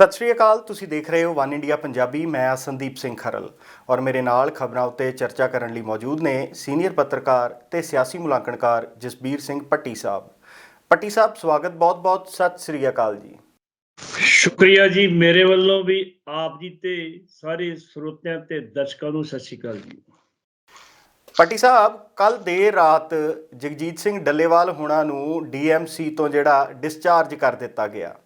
ਸਤਿ ਸ਼੍ਰੀ ਅਕਾਲ ਤੁਸੀਂ ਦੇਖ ਰਹੇ ਹੋ ਵਨ ਇੰਡੀਆ ਪੰਜਾਬੀ ਮੈਂ ਹਾਂ ਸੰਦੀਪ ਸਿੰਘ ਖਰਲ। ਔਰ ਮੇਰੇ ਨਾਲ ਖਬਰਾਂ ਉੱਤੇ ਚਰਚਾ ਕਰਨ ਲਈ ਮੌਜੂਦ ਨੇ ਸੀਨੀਅਰ ਪੱਤਰਕਾਰ ਤੇ ਸਿਆਸੀ ਮੁਲਾਂਕਣਕਾਰ ਜਸਬੀਰ ਸਿੰਘ ਪੱਟੀ ਸਾਹਿਬ। ਪੱਟੀ ਸਾਹਿਬ ਸਵਾਗਤ ਬਹੁਤ-ਬਹੁਤ ਸਤਿ ਸ਼੍ਰੀ ਅਕਾਲ ਜੀ। ਸ਼ੁਕਰੀਆ ਜੀ ਮੇਰੇ ਵੱਲੋਂ ਵੀ ਆਪ ਜੀ ਤੇ ਸਾਰੇ ਸਰੋਤਿਆਂ ਤੇ ਦਰਸ਼ਕਾਂ ਨੂੰ ਸਤਿ ਸ਼੍ਰੀ ਅਕਾਲ ਜੀ। ਪੱਟੀ ਸਾਹਿਬ ਕੱਲ ਦੇਰ ਰਾਤ ਜਗਜੀਤ ਸਿੰਘ ਡੱਲੇਵਾਲ ਹੁਣਾਂ ਨੂੰ ਡੀਐਮਸੀ ਤੋਂ ਜਿਹੜਾ ਡਿਸਚਾਰਜ ਕਰ ਦਿੱਤਾ ਗਿਆ।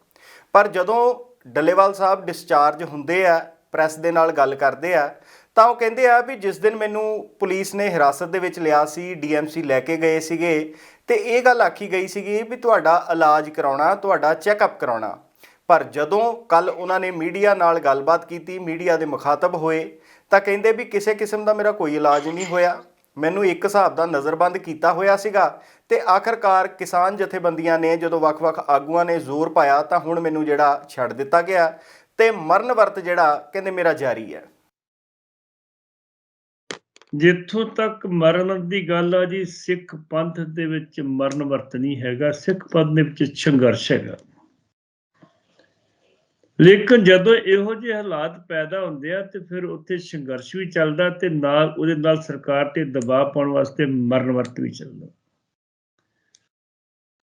ਪਰ ਜਦੋਂ ਡੱਲੇਵਾਲ ਸਾਹਿਬ ਡਿਸਚਾਰਜ ਹੁੰਦੇ ਆ ਪ੍ਰੈਸ ਦੇ ਨਾਲ ਗੱਲ ਕਰਦੇ ਆ, ਤਾਂ ਉਹ ਕਹਿੰਦੇ ਆ ਵੀ ਜਿਸ ਦਿਨ ਮੈਨੂੰ ਪੁਲਿਸ ਨੇ ਹਿਰਾਸਤ ਦੇ ਵਿੱਚ ਲਿਆ ਸੀ ਡੀਐਮਸੀ ਲੈ ਕੇ ਗਏ ਸੀਗੇ, ਤੇ ਇਹ ਗੱਲ ਆਖੀ ਗਈ ਸੀਗੀ ਵੀ ਤੁਹਾਡਾ ਇਲਾਜ ਕਰਾਉਣਾ, ਤੁਹਾਡਾ ਚੈੱਕਅਪ ਕਰਾਉਣਾ। ਪਰ ਜਦੋਂ ਕੱਲ ਉਹਨਾਂ ਨੇ ਮੀਡੀਆ ਨਾਲ ਗੱਲਬਾਤ ਕੀਤੀ, ਮੀਡੀਆ ਦੇ ਮੁਖਾਤਬ ਹੋਏ, ਤਾਂ ਕਹਿੰਦੇ ਵੀ ਕਿਸੇ ਕਿਸਮ ਦਾ ਮੇਰਾ ਕੋਈ ਇਲਾਜ ਨਹੀਂ ਹੋਇਆ। ਮੈਨੂੰ ਇੱਕ ਹਿਸਾਬ ਦਾ ਨਜ਼ਰਬੰਦ ਕੀਤਾ ਹੋਇਆ ਸੀਗਾ ਤੇ ਆਖਰਕਾਰ ਕਿਸਾਨ ਜਥੇਬੰਦੀਆਂ ਨੇ ਜਦੋਂ ਵੱਖ-ਵੱਖ ਆਗੂਆਂ ਨੇ ਜ਼ੋਰ ਪਾਇਆ ਤਾਂ ਹੁਣ ਮੈਨੂੰ ਜਿਹੜਾ ਛੱਡ ਦਿੱਤਾ ਗਿਆ ਤੇ ਮਰਨ ਵਰਤ ਜਿਹੜਾ ਕਹਿੰਦੇ ਮੇਰਾ ਜਾਰੀ ਹੈ। ਜਿੱਥੋਂ ਤੱਕ ਮਰਨ ਦੀ ਗੱਲ ਆ ਜੀ, ਸਿੱਖ ਪੰਥ ਦੇ ਵਿੱਚ ਮਰਨ ਵਰਤ ਨਹੀਂ ਹੈਗਾ, ਸਿੱਖ ਪੰਥ ਦੇ ਵਿੱਚ ਸੰਘਰਸ਼ ਹੈਗਾ। ਲੇਕਿਨ ਜਦੋਂ ਇਹੋ ਜਿਹੇ ਹਾਲਾਤ ਪੈਦਾ ਹੁੰਦੇ ਆ ਤੇ ਫਿਰ ਉੱਥੇ ਸੰਘਰਸ਼ ਵੀ ਚੱਲਦਾ ਤੇ ਨਾਲ ਉਹਦੇ ਨਾਲ ਸਰਕਾਰ ਤੇ ਦਬਾਅ ਪਾਉਣ ਵਾਸਤੇ ਮਰਨ ਵਰਤ ਵੀ ਚੱਲਦਾ।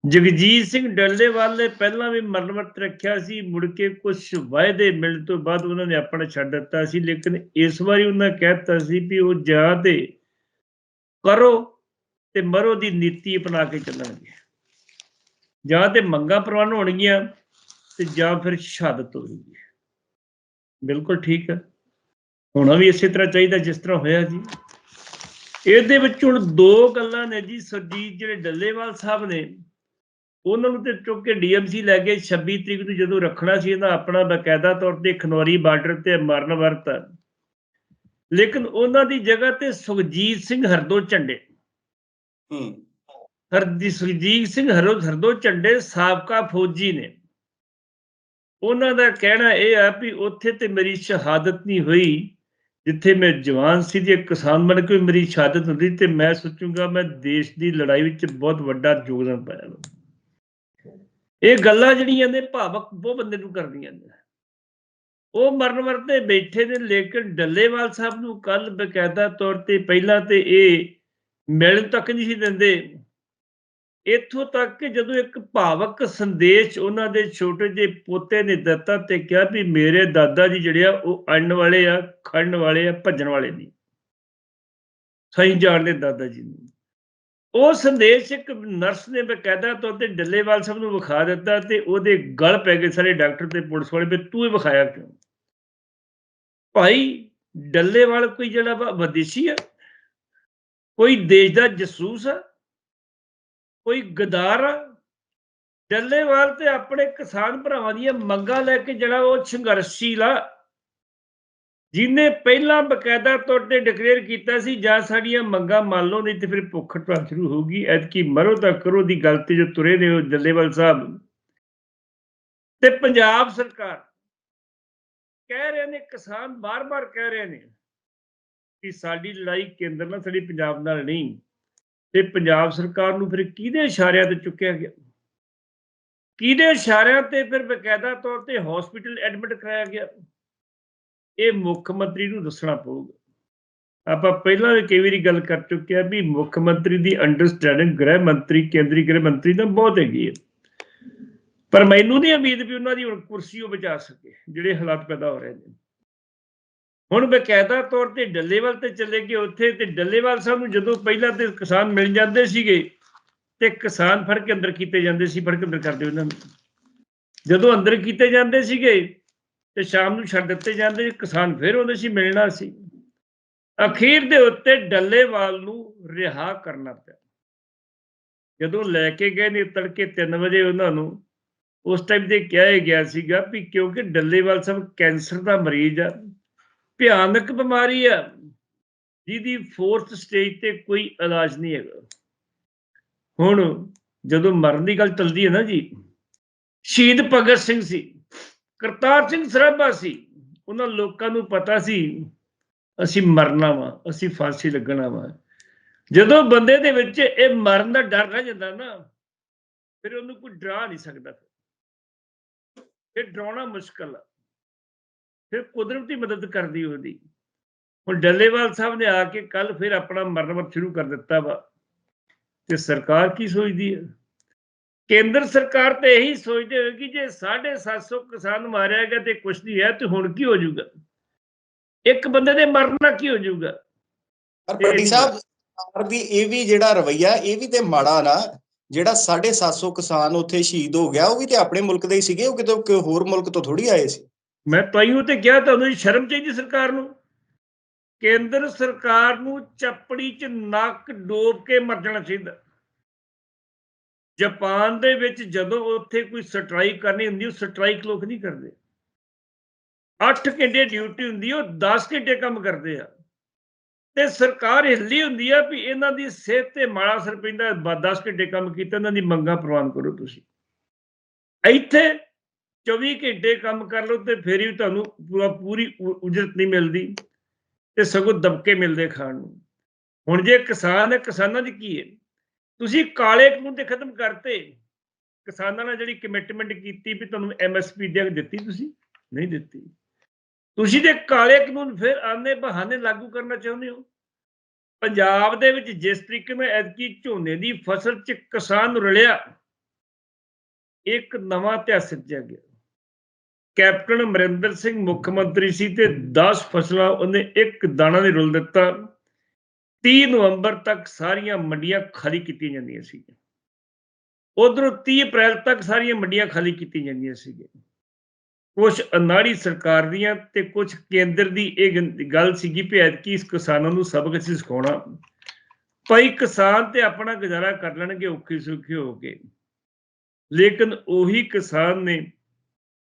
ਜਗਜੀਤ ਸਿੰਘ ਡੱਲੇਵਾਲ ਨੇ ਪਹਿਲਾਂ ਵੀ ਮਰਨ ਵਰਤ ਰੱਖਿਆ ਸੀ, ਮੁੜ ਕੇ ਕੁਝ ਵਾਅਦੇ ਮਿਲਣ ਤੋਂ ਬਾਅਦ ਉਹਨਾਂ ਨੇ ਆਪਣਾ ਛੱਡ ਦਿੱਤਾ ਸੀ, ਲੇਕਿਨ ਇਸ ਵਾਰੀ ਉਹਨਾਂ ਕਹਿਤਾ ਸੀ ਵੀ ਉਹ ਜਾਂ ਤੇ ਕਰੋ ਤੇ ਮਰੋ ਦੀ ਨੀਤੀ ਅਪਣਾ ਕੇ ਚੱਲਣਗੇ। ਜਾਂ ਤੇ ਮੰਗਾਂ ਪ੍ਰਵਾਨ ਹੋਣਗੀਆਂ ਤੇ ਜਾਂ ਫਿਰ ਸ਼ਹਾਦਤ ਹੋਵੇਗੀ ਬਿਲਕੁਲ ਠੀਕ ਹੈ। ਹੋਣਾ ਵੀ ਇਸੇ ਤਰ੍ਹਾਂ ਚਾਹੀਦਾ ਜਿਸ ਤਰ੍ਹਾਂ ਹੋਇਆ ਜੀ। ਇਹਦੇ ਵਿੱਚ ਹੁਣ ਦੋ ਗੱਲਾਂ ਨੇ ਜੀ ਸਰਜੀਤ ਜਿਹੜੇ ਡੱਲੇਵਾਲ ਸਾਹਿਬ ਨੇ ਉਹਨਾਂ ਨੂੰ ਤੇ ਚੁੱਕ ਕੇ ਡੀਐਮਸੀ ਲੈ ਕੇ 26 ਤਰੀਕ ਨੂੰ ਜਦੋਂ ਰੱਖਣਾ ਸੀ ਇਹਦਾ ਆਪਣਾ ਬਕਾਇਦਾ ਤੌਰ ਤੇ ਖਨੌਰੀ ਬਾਰਡਰ ਤੇ ਮਰਨ ਵਰਤ। ਲੇਕਿਨ ਉਹਨਾਂ ਦੀ ਜਗ੍ਹਾ ਤੇ ਸੁਖਜੀਤ ਸਿੰਘ ਹਰਦੋ ਝੰਡੇ। ਹੂੰ। ਹਰਦੀ ਸੁਖਜੀਤ ਸਿੰਘ ਹਰੋ ਹਰਦੋ ਝੰਡੇ ਸਾਬਕਾ ਫੌਜੀ ਨੇ। ਉਹਨਾਂ ਦਾ ਕਹਿਣਾ ਇਹ ਆ ਵੀ ਉੱਥੇ ਤੇ ਮੇਰੀ ਸ਼ਹਾਦਤ ਨਹੀਂ ਹੋਈ, ਜਿੱਥੇ ਮੈਂ ਜਵਾਨ ਸੀ, ਜੇ ਕਿਸਾਨ ਬਣ ਕੇ ਮੇਰੀ ਸ਼ਹਾਦਤ ਹੁੰਦੀ ਤੇ ਮੈਂ ਸੋਚੂਗਾ ਮੈਂ ਦੇਸ਼ ਦੀ ਲੜਾਈ ਵਿੱਚ ਬਹੁਤ ਵੱਡਾ ਯੋਗਦਾਨ ਪਾਇਆ ਇਹ ਗੱਲਾਂ ਜਿਹੜੀਆਂ ਨੇ ਭਾਵਕ ਬਹੁਤ ਬੰਦੇ ਨੂੰ ਕਰਦੀਆਂ ਨੇ। ਉਹ ਮਰਨ ਵਰਤੇ ਬੈਠੇ ਨੇ, ਲੇਕਿਨ ਡੱਲੇਵਾਲ ਸਾਹਿਬ ਨੂੰ ਕੱਲ ਬਕਾਇਦਾ ਤੌਰ ਤੇ ਪਹਿਲਾਂ ਤੇ ਇਹ ਮਿਲਣ ਤੱਕ ਨਹੀਂ ਸੀ ਦਿੰਦੇ। ਇੱਥੋਂ ਤੱਕ ਕਿ ਜਦੋਂ ਇੱਕ ਭਾਵਕ ਸੰਦੇਸ਼ ਉਹਨਾਂ ਦੇ ਛੋਟੇ ਜਿਹੇ ਪੋਤੇ ਨੇ ਦਿੱਤਾ ਤੇ ਕਿਹਾ ਵੀ ਮੇਰੇ ਦਾਦਾ ਜੀ ਜਿਹੜੇ ਆ, ਉਹ ਅੜਨ ਵਾਲੇ ਆ, ਖੜਨ ਵਾਲੇ ਆ, ਭੱਜਣ ਵਾਲੇ ਨਹੀਂ। ਸਹੀ ਜਾਣਦੇ ਦਾਦਾ ਜੀ ਨੂੰ। ਉਹ ਸੰਦੇਸ਼ ਇੱਕ ਨਰਸ ਨੇ ਬਕਾਇਦਾ ਤੌਰ ਤੇ ਡੱਲੇਵਾਲ ਸਾਹਿਬ ਨੂੰ ਵਿਖਾ ਦਿੱਤਾ ਤੇ ਉਹਦੇ ਗਲ ਪੈ ਗਏ ਸਾਰੇ ਡਾਕਟਰ ਤੇ ਪੁਲਿਸ ਵਾਲੇ ਵੀ, ਤੂੰ ਇਹ ਵਿਖਾਇਆ ਕਿਉਂ? ਭਾਈ, ਡੱਲੇਵਾਲ ਕੋਈ ਜਿਹੜਾ ਵਾ ਵਿਦੇਸ਼ੀ ਆ, ਕੋਈ ਦੇਸ਼ ਦਾ ਜਸੂਸ ਆ ਕੋਈ ਗਦਾਰ ਆ ਡੱਲੇਵਾਲ ਤੇ ਆਪਣੇ ਕਿਸਾਨ ਭਰਾਵਾਂ ਦੀਆਂ ਮੰਗਾਂ ਲੈ ਕੇ ਜਿਹੜਾ ਉਹ ਸੰਘਰਸ਼ੀਲ ਆ, ਜਿਹਨੇ ਪਹਿਲਾਂ ਬਕਾਇਦਾ ਤੌਰ ਤੇ ਡਿਕਲੇਅਰ ਕੀਤਾ ਸੀ, ਜਾਂ ਸਾਡੀਆਂ ਮੰਗਾਂ ਮੰਨ ਲਓ, ਨਹੀਂ ਤੇ ਫਿਰ ਭੁੱਖ ਹੜਤਾਲ ਸ਼ੁਰੂ ਹੋਊਗੀ, ਐਤਕੀ ਮਰੋ ਤਾਂ ਕਰੋ ਦੀ ਗੱਲ ਤੇ ਜੋ ਤੁਰੇ ਨੇ ਉਹ ਡੱਲੇਵਾਲ ਸਾਹਿਬ। ਤੇ ਪੰਜਾਬ ਸਰਕਾਰ ਕਹਿ ਰਹੇ ਨੇ, ਕਿਸਾਨ ਬਾਰ-ਬਾਰ ਕਹਿ ਰਹੇ ਨੇ ਕਿ ਸਾਡੀ ਲੜਾਈ ਕੇਂਦਰ ਨਾਲ, ਸਾਡੀ ਪੰਜਾਬ ਨਾਲ ਨਹੀਂ। ਤੇ ਪੰਜਾਬ ਸਰਕਾਰ ਨੂੰ ਫਿਰ ਕਿਹਦੇ ਇਸ਼ਾਰਿਆਂ ਤੇ ਚੁੱਕਿਆ ਗਿਆ? ਕਿਹਦੇ ਇਸ਼ਾਰਿਆਂ ਤੇ ਫਿਰ ਬਕਾਇਦਾ ਤੌਰ ਤੇ ਹਸਪੀਟਲ ਐਡਮਿਟ ਕਰਾਇਆ ਗਿਆ? ਇਹ ਮੁੱਖ ਮੰਤਰੀ ਨੂੰ ਦੱਸਣਾ ਪਊਗਾ। ਆਪਾਂ ਪਹਿਲਾਂ ਵੀ ਕਈ ਵਾਰੀ ਗੱਲ ਕਰ ਚੁੱਕੇ ਆ ਵੀ ਮੁੱਖ ਮੰਤਰੀ ਦੀ ਅੰਡਰਸਟੈਂਡਿੰਗ ਗ੍ਰਹਿ ਮੰਤਰੀ, ਕੇਂਦਰੀ ਗ੍ਰਹਿ ਮੰਤਰੀ ਨਾਲ ਬਹੁਤ ਹੈਗੀ ਹੈ। ਪਰ ਮੈਨੂੰ ਨਹੀਂ ਉਮੀਦ ਵੀ ਉਹਨਾਂ ਦੀ ਹੁਣ ਕੁਰਸੀ ਉਹ ਬਚਾ ਸਕੇ, ਜਿਹੜੇ ਹਾਲਾਤ ਪੈਦਾ ਹੋ ਰਹੇ ਨੇ। ਹੁਣ ਬਕਾਇਦਾ ਤੌਰ ਤੇ ਡੱਲੇਵਾਲ ਤੇ ਚਲੇ ਗਏ ਉੱਥੇ ਤੇ ਡੱਲੇਵਾਲ ਸਾਹਿਬ ਨੂੰ ਜਦੋਂ ਪਹਿਲਾਂ ਤੇ ਕਿਸਾਨ ਮਿਲ ਜਾਂਦੇ ਸੀਗੇ ਤੇ ਕਿਸਾਨ ਫੜ ਕੇ ਅੰਦਰ ਕੀਤੇ ਜਾਂਦੇ ਸੀ, ਫੜ ਕੇ ਅੰਦਰ ਕਰਦੇ ਉਹਨਾਂ ਨੂੰ। ਜਦੋਂ ਅੰਦਰ ਕੀਤੇ ਜਾਂਦੇ ਸੀਗੇ ਤੇ ਸ਼ਾਮ ਨੂੰ ਛੱਡ ਦਿੱਤੇ ਜਾਂਦੇ ਸੀ ਕਿਸਾਨ ਫਿਰ ਉਹਦੇ ਸੀ ਮਿਲਣਾ ਸੀ। ਅਖੀਰ ਦੇ ਉੱਤੇ ਡੱਲੇਵਾਲ ਨੂੰ ਰਿਹਾ ਕਰਨਾ ਪਿਆ। ਜਦੋਂ ਲੈ ਕੇ ਗਏ ਨੇ ਤੜਕੇ 3 ਵਜੇ ਉਹਨਾਂ ਨੂੰ, ਉਸ ਟਾਈਮ ਤੇ ਕਿਹਾ ਗਿਆ ਸੀਗਾ ਵੀ ਕਿਉਂਕਿ ਡੱਲੇਵਾਲ ਸਾਹਿਬ ਕੈਂਸਰ ਦਾ ਮਰੀਜ਼ ਆ ਭਿਆਨਕ ਬਿਮਾਰੀ ਆ ਜਿਹਦੀ ਫੋਰਥ ਸਟੇਜ ਤੇ ਕੋਈ ਇਲਾਜ ਨਹੀਂ ਹੈਗਾ। ਹੁਣ ਜਦੋਂ ਮਰਨ ਦੀ ਗੱਲ ਚੱਲਦੀ ਹੈ ਨਾ ਜੀ, ਸ਼ਹੀਦ ਭਗਤ ਸਿੰਘ ਸੀ, ਕਰਤਾਰ ਸਿੰਘ ਸਰਾਭਾ ਸੀ, ਉਹਨਾਂ ਲੋਕਾਂ ਨੂੰ ਪਤਾ ਸੀ, ਅਸੀਂ ਮਰਨਾ ਵਾ, ਅਸੀਂ ਫਾਂਸੀ ਲੱਗਣਾ ਵਾ। ਜਦੋਂ ਬੰਦੇ ਦੇ ਵਿੱਚ ਇਹ ਮਰਨ ਦਾ ਡਰ ਰਹਿ ਜਾਂਦਾ ਨਾ, ਫਿਰ ਉਹਨੂੰ ਕੋਈ ਡਰਾ ਨਹੀਂ ਸਕਦਾ। ਫਿਰ ਡਰਾਉਣਾ ਮੁਸ਼ਕਲ ਆ। ਫਿਰ ਕੁਦਰਤ ਦੀ ਮਦਦ ਕਰਦੀ ਉਹਦੀ ਹੁਣ ਡੱਲੇਵਾਲ ਸਾਹਿਬ ਨੇ ਆ ਕੇ ਕੱਲ ਫਿਰ ਆਪਣਾ ਮਰਨਮਤ ਸ਼ੁਰੂ ਕਰ ਦਿੱਤਾ ਵਾ। ਤੇ ਸਰਕਾਰ ਕੀ ਸੋਚਦੀ ਹੈ? ਕੇਂਦਰ ਸਰਕਾਰ ਤੇ ਇਹੀ ਸੋਚਦੇ ਹੋਏਗੀ ਜੇ 750 ਕਿਸਾਨ ਮਾਰਿਆ ਗਿਆ ਤੇ ਕੁਛ ਨਹੀਂ ਹੈ ਤੇ ਹੁਣ ਕੀ ਹੋ ਜਾਊਗਾ? ਇੱਕ ਬੰਦੇ ਦੇ ਮਰਨਾ ਕੀ ਹੋ ਜਾਊਗਾ? ਪਰ ਵੀ ਸਾਹਿਬ ਸਰਕਾਰ ਦੀ ਇਹ ਵੀ ਜਿਹੜਾ ਰਵਈਆ ਇਹ ਵੀ ਤੇ ਮਾੜਾ ਨਾ। ਜਿਹੜਾ 750 ਕਿਸਾਨ ਉੱਥੇ ਸ਼ਹੀਦ ਹੋ ਗਿਆ ਉਹ ਵੀ ਤੇ ਆਪਣੇ ਮੁਲਕ ਦੇ ਹੀ ਸੀਗੇ। ਉਹ ਕਿਤੇ ਹੋਰ ਮੁਲਕ ਤੋਂ ਥੋੜੀ ਆਏ ਸੀ। ਮੈਂ ਤਾਈਓ ਤੇ ਕਿਹਾ ਤੁਹਾਨੂੰ ਸ਼ਰਮ ਚਾਹੀਦੀ ਸਰਕਾਰ ਨੂੰ? ਕੇਂਦਰ ਸਰਕਾਰ ਨੂੰ ਚੱਪੜੀ 'ਚ ਨੱਕ ਡੋਬ ਕੇ ਮਰ ਜਾਣਾ ਚਾਹੀਦਾ। ਜਾਪਾਨ ਦੇ ਵਿੱਚ ਜਦੋਂ ਉੱਥੇ ਕੋਈ ਸਟ੍ਰਾਈਕ ਕਰਨੀ ਹੁੰਦੀ, ਉਹ ਸਟ੍ਰਾਈਕ ਲੋਕ ਨਹੀਂ ਕਰਦੇ। 8 ਘੰਟੇ ਡਿਊਟੀ ਹੁੰਦੀ, ਉਹ 10 ਘੰਟੇ ਕੰਮ ਕਰਦੇ ਆ। ਤੇ ਸਰਕਾਰ ਹਿੱਲੀ ਹੁੰਦੀ ਆ ਵੀ ਇਹਨਾਂ ਦੀ ਸਿਹਤ ਤੇ ਮਾੜਾ ਅਸਰ ਪੈਂਦਾ 10 ਘੰਟੇ ਕੰਮ ਕੀਤਾ ਇਹਨਾਂ ਦੀ ਮੰਗਾਂ ਪ੍ਰਵਾਨ ਕਰੋ ਤੁਸੀਂ। ਇੱਥੇ 24 ਘੰਟੇ ਕੰਮ ਕਰ ਲਓ ਤੇ ਫਿਰ ਵੀ ਤੁਹਾਨੂੰ ਪੂਰਾ ਪੂਰੀ ਉਜਰਤ ਨਹੀਂ ਮਿਲਦੀ ਤੇ ਸਗੋਂ ਦਬਕੇ ਮਿਲਦੇ ਖਾਣ ਨੂੰ। ਹੁਣ ਜੇ ਕਿਸਾਨ ਹੈ, ਕਿਸਾਨਾਂ ਦੀ ਕੀ ਹੈ? ਤੁਸੀਂ ਕਾਲੇ ਕਾਨੂੰਨ ਤੇ ਖਤਮ ਕਰਤੇ। ਕਿਸਾਨਾਂ ਨਾਲ ਜਿਹੜੀ ਕਮਿਟਮੈਂਟ ਕੀਤੀ ਵੀ ਤੁਹਾਨੂੰ ਐਮਐਸਪੀ ਦੇ ਦਿੱਤੀ ਤੁਸੀਂ? ਨਹੀਂ ਦਿੱਤੀ। ਤੁਸੀਂ ਤੇ ਕਾਲੇ ਕਾਨੂੰਨ ਫਿਰ ਆਨੇ ਬਹਾਨੇ ਲਾਗੂ ਕਰਨਾ ਚਾਹੁੰਦੇ ਹੋ? ਪੰਜਾਬ ਦੇ ਵਿੱਚ ਜਿਸ ਤਰੀਕੇ ਨਾਲ ਐਤਕੀ ਝੋਨੇ ਦੀ ਫਸਲ 'ਚ ਕਿਸਾਨ ਰਲਿਆ, ਇੱਕ ਨਵਾਂ ਇਤਿਹਾਸ ਸਿਰਜਿਆ ਗਿਆ। ਕੈਪਟਨ ਅਮਰਿੰਦਰ ਸਿੰਘ ਮੁੱਖ ਮੰਤਰੀ ਸੀ ਤੇ 10 ਫਸਲਾਂ ਉਹਨੇ ਇੱਕ ਦਾਣਾ ਨਹੀਂ ਰੁਲ ਦਿੱਤਾ। 30 ਨਵੰਬਰ ਤੱਕ ਸਾਰੀਆਂ ਮੰਡੀਆਂ ਖਾਲੀ ਕੀਤੀਆਂ ਜਾਂਦੀਆਂ ਸੀ ਉਧਰੋਂ 30 ਅਪ੍ਰੈਲ ਤੱਕ ਸਾਰੀਆਂ ਮੰਡੀਆਂ ਖਾਲੀ ਕੀਤੀਆਂ ਜਾਂਦੀਆਂ ਸੀ ਕੁਝ ਅਨਾੜੀ ਸਰਕਾਰ ਦੀਆਂ ਤੇ ਕੁਝ ਕੇਂਦਰ ਦੀ ਇਹ ਗੰ- ਗੱਲ ਸੀਗੀ ਵੀ ਐਤਕੀ ਇਸ ਕਿਸਾਨਾਂ ਨੂੰ ਸਬਕ ਅਸੀਂ ਸਿਖਾਉਣਾ। ਭਾਈ ਕਿਸਾਨ ਤੇ ਆਪਣਾ ਗੁਜ਼ਾਰਾ ਕਰ ਲੈਣਗੇ ਔਖੇ ਸੌਖੇ ਹੋ ਕੇ। ਲੇਕਿਨ ਉਹੀ ਕਿਸਾਨ ਨੇ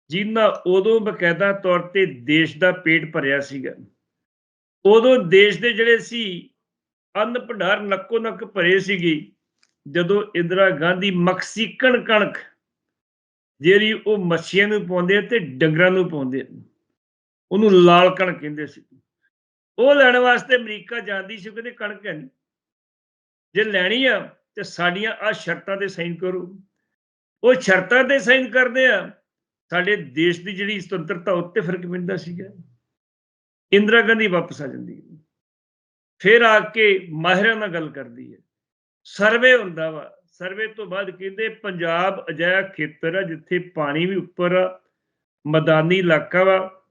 ਜਿਨ੍ਹਾਂ ਉਦੋਂ ਬਕਾਇਦਾ ਤੌਰ ਤੇ ਦੇਸ਼ ਦਾ ਪੇਟ ਭਰਿਆ ਸੀਗਾ, ਉਦੋਂ ਦੇਸ਼ ਦੇ ਜਿਹੜੇ ਸੀ ਅੰਨ ਭੰਡਾਰ ਨੱਕੋ ਨੱਕ ਭਰੇ ਸੀਗੇ, ਜਦੋਂ ਇੰਦਰਾ ਗਾਂਧੀ ਮਕਸੀਕਨ ਕਣਕ ਜਿਹੜੀ ਉਹ ਮੱਛੀਆਂ ਨੂੰ ਪਾਉਂਦੇ ਆ ਤੇ ਡੰਗਰਾਂ ਨੂੰ ਪਾਉਂਦੇ ਉਹਨੂੰ ਲਾਲ ਕਣਕ ਕਹਿੰਦੇ ਸੀ। ਉਹ ਲੈਣ ਵਾਸਤੇ ਅਮਰੀਕਾ ਜਾਂਦੀ ਸੀ ਕਹਿੰਦੇ ਕਣਕ ਹੈ ਨਹੀਂ ਜੇ ਲੈਣੀ ਆ ਤੇ ਸਾਡੀਆਂ ਆ ਸ਼ਰਤਾਂ ਤੇ ਸਾਈਨ ਕਰੋ। ਉਹ ਸ਼ਰਤਾਂ ਤੇ ਸਾਈਨ ਕਰਦੇ ਆ ਸਾਡੇ ਦੇਸ਼ ਦੀ ਜਿਹੜੀ ਸੁਤੰਤਰਤਾ ਉੱਤੇ ਫ਼ਰਕ ਪੈਂਦਾ ਸੀਗਾ। ਇੰਦਰਾ ਗਾਂਧੀ ਵਾਪਸ ਆ ਜਾਂਦੀ ਹੈ। ਫਿਰ ਆ ਕੇ ਮਾਹਿਰਾਂ ਨਾਲ ਗੱਲ ਕਰਦੀ ਹੈ। ਸਰਵੇ ਹੁੰਦਾ ਵਾ। ਸਰਵੇ ਤੋਂ ਬਾਅਦ ਕਹਿੰਦੇ ਪੰਜਾਬ ਅਜਿਹਾ ਖੇਤਰ ਆ ਜਿੱਥੇ ਪਾਣੀ ਵੀ ਉੱਪਰ ਆ, ਮੈਦਾਨੀ ਇਲਾਕਾ ਵਾ।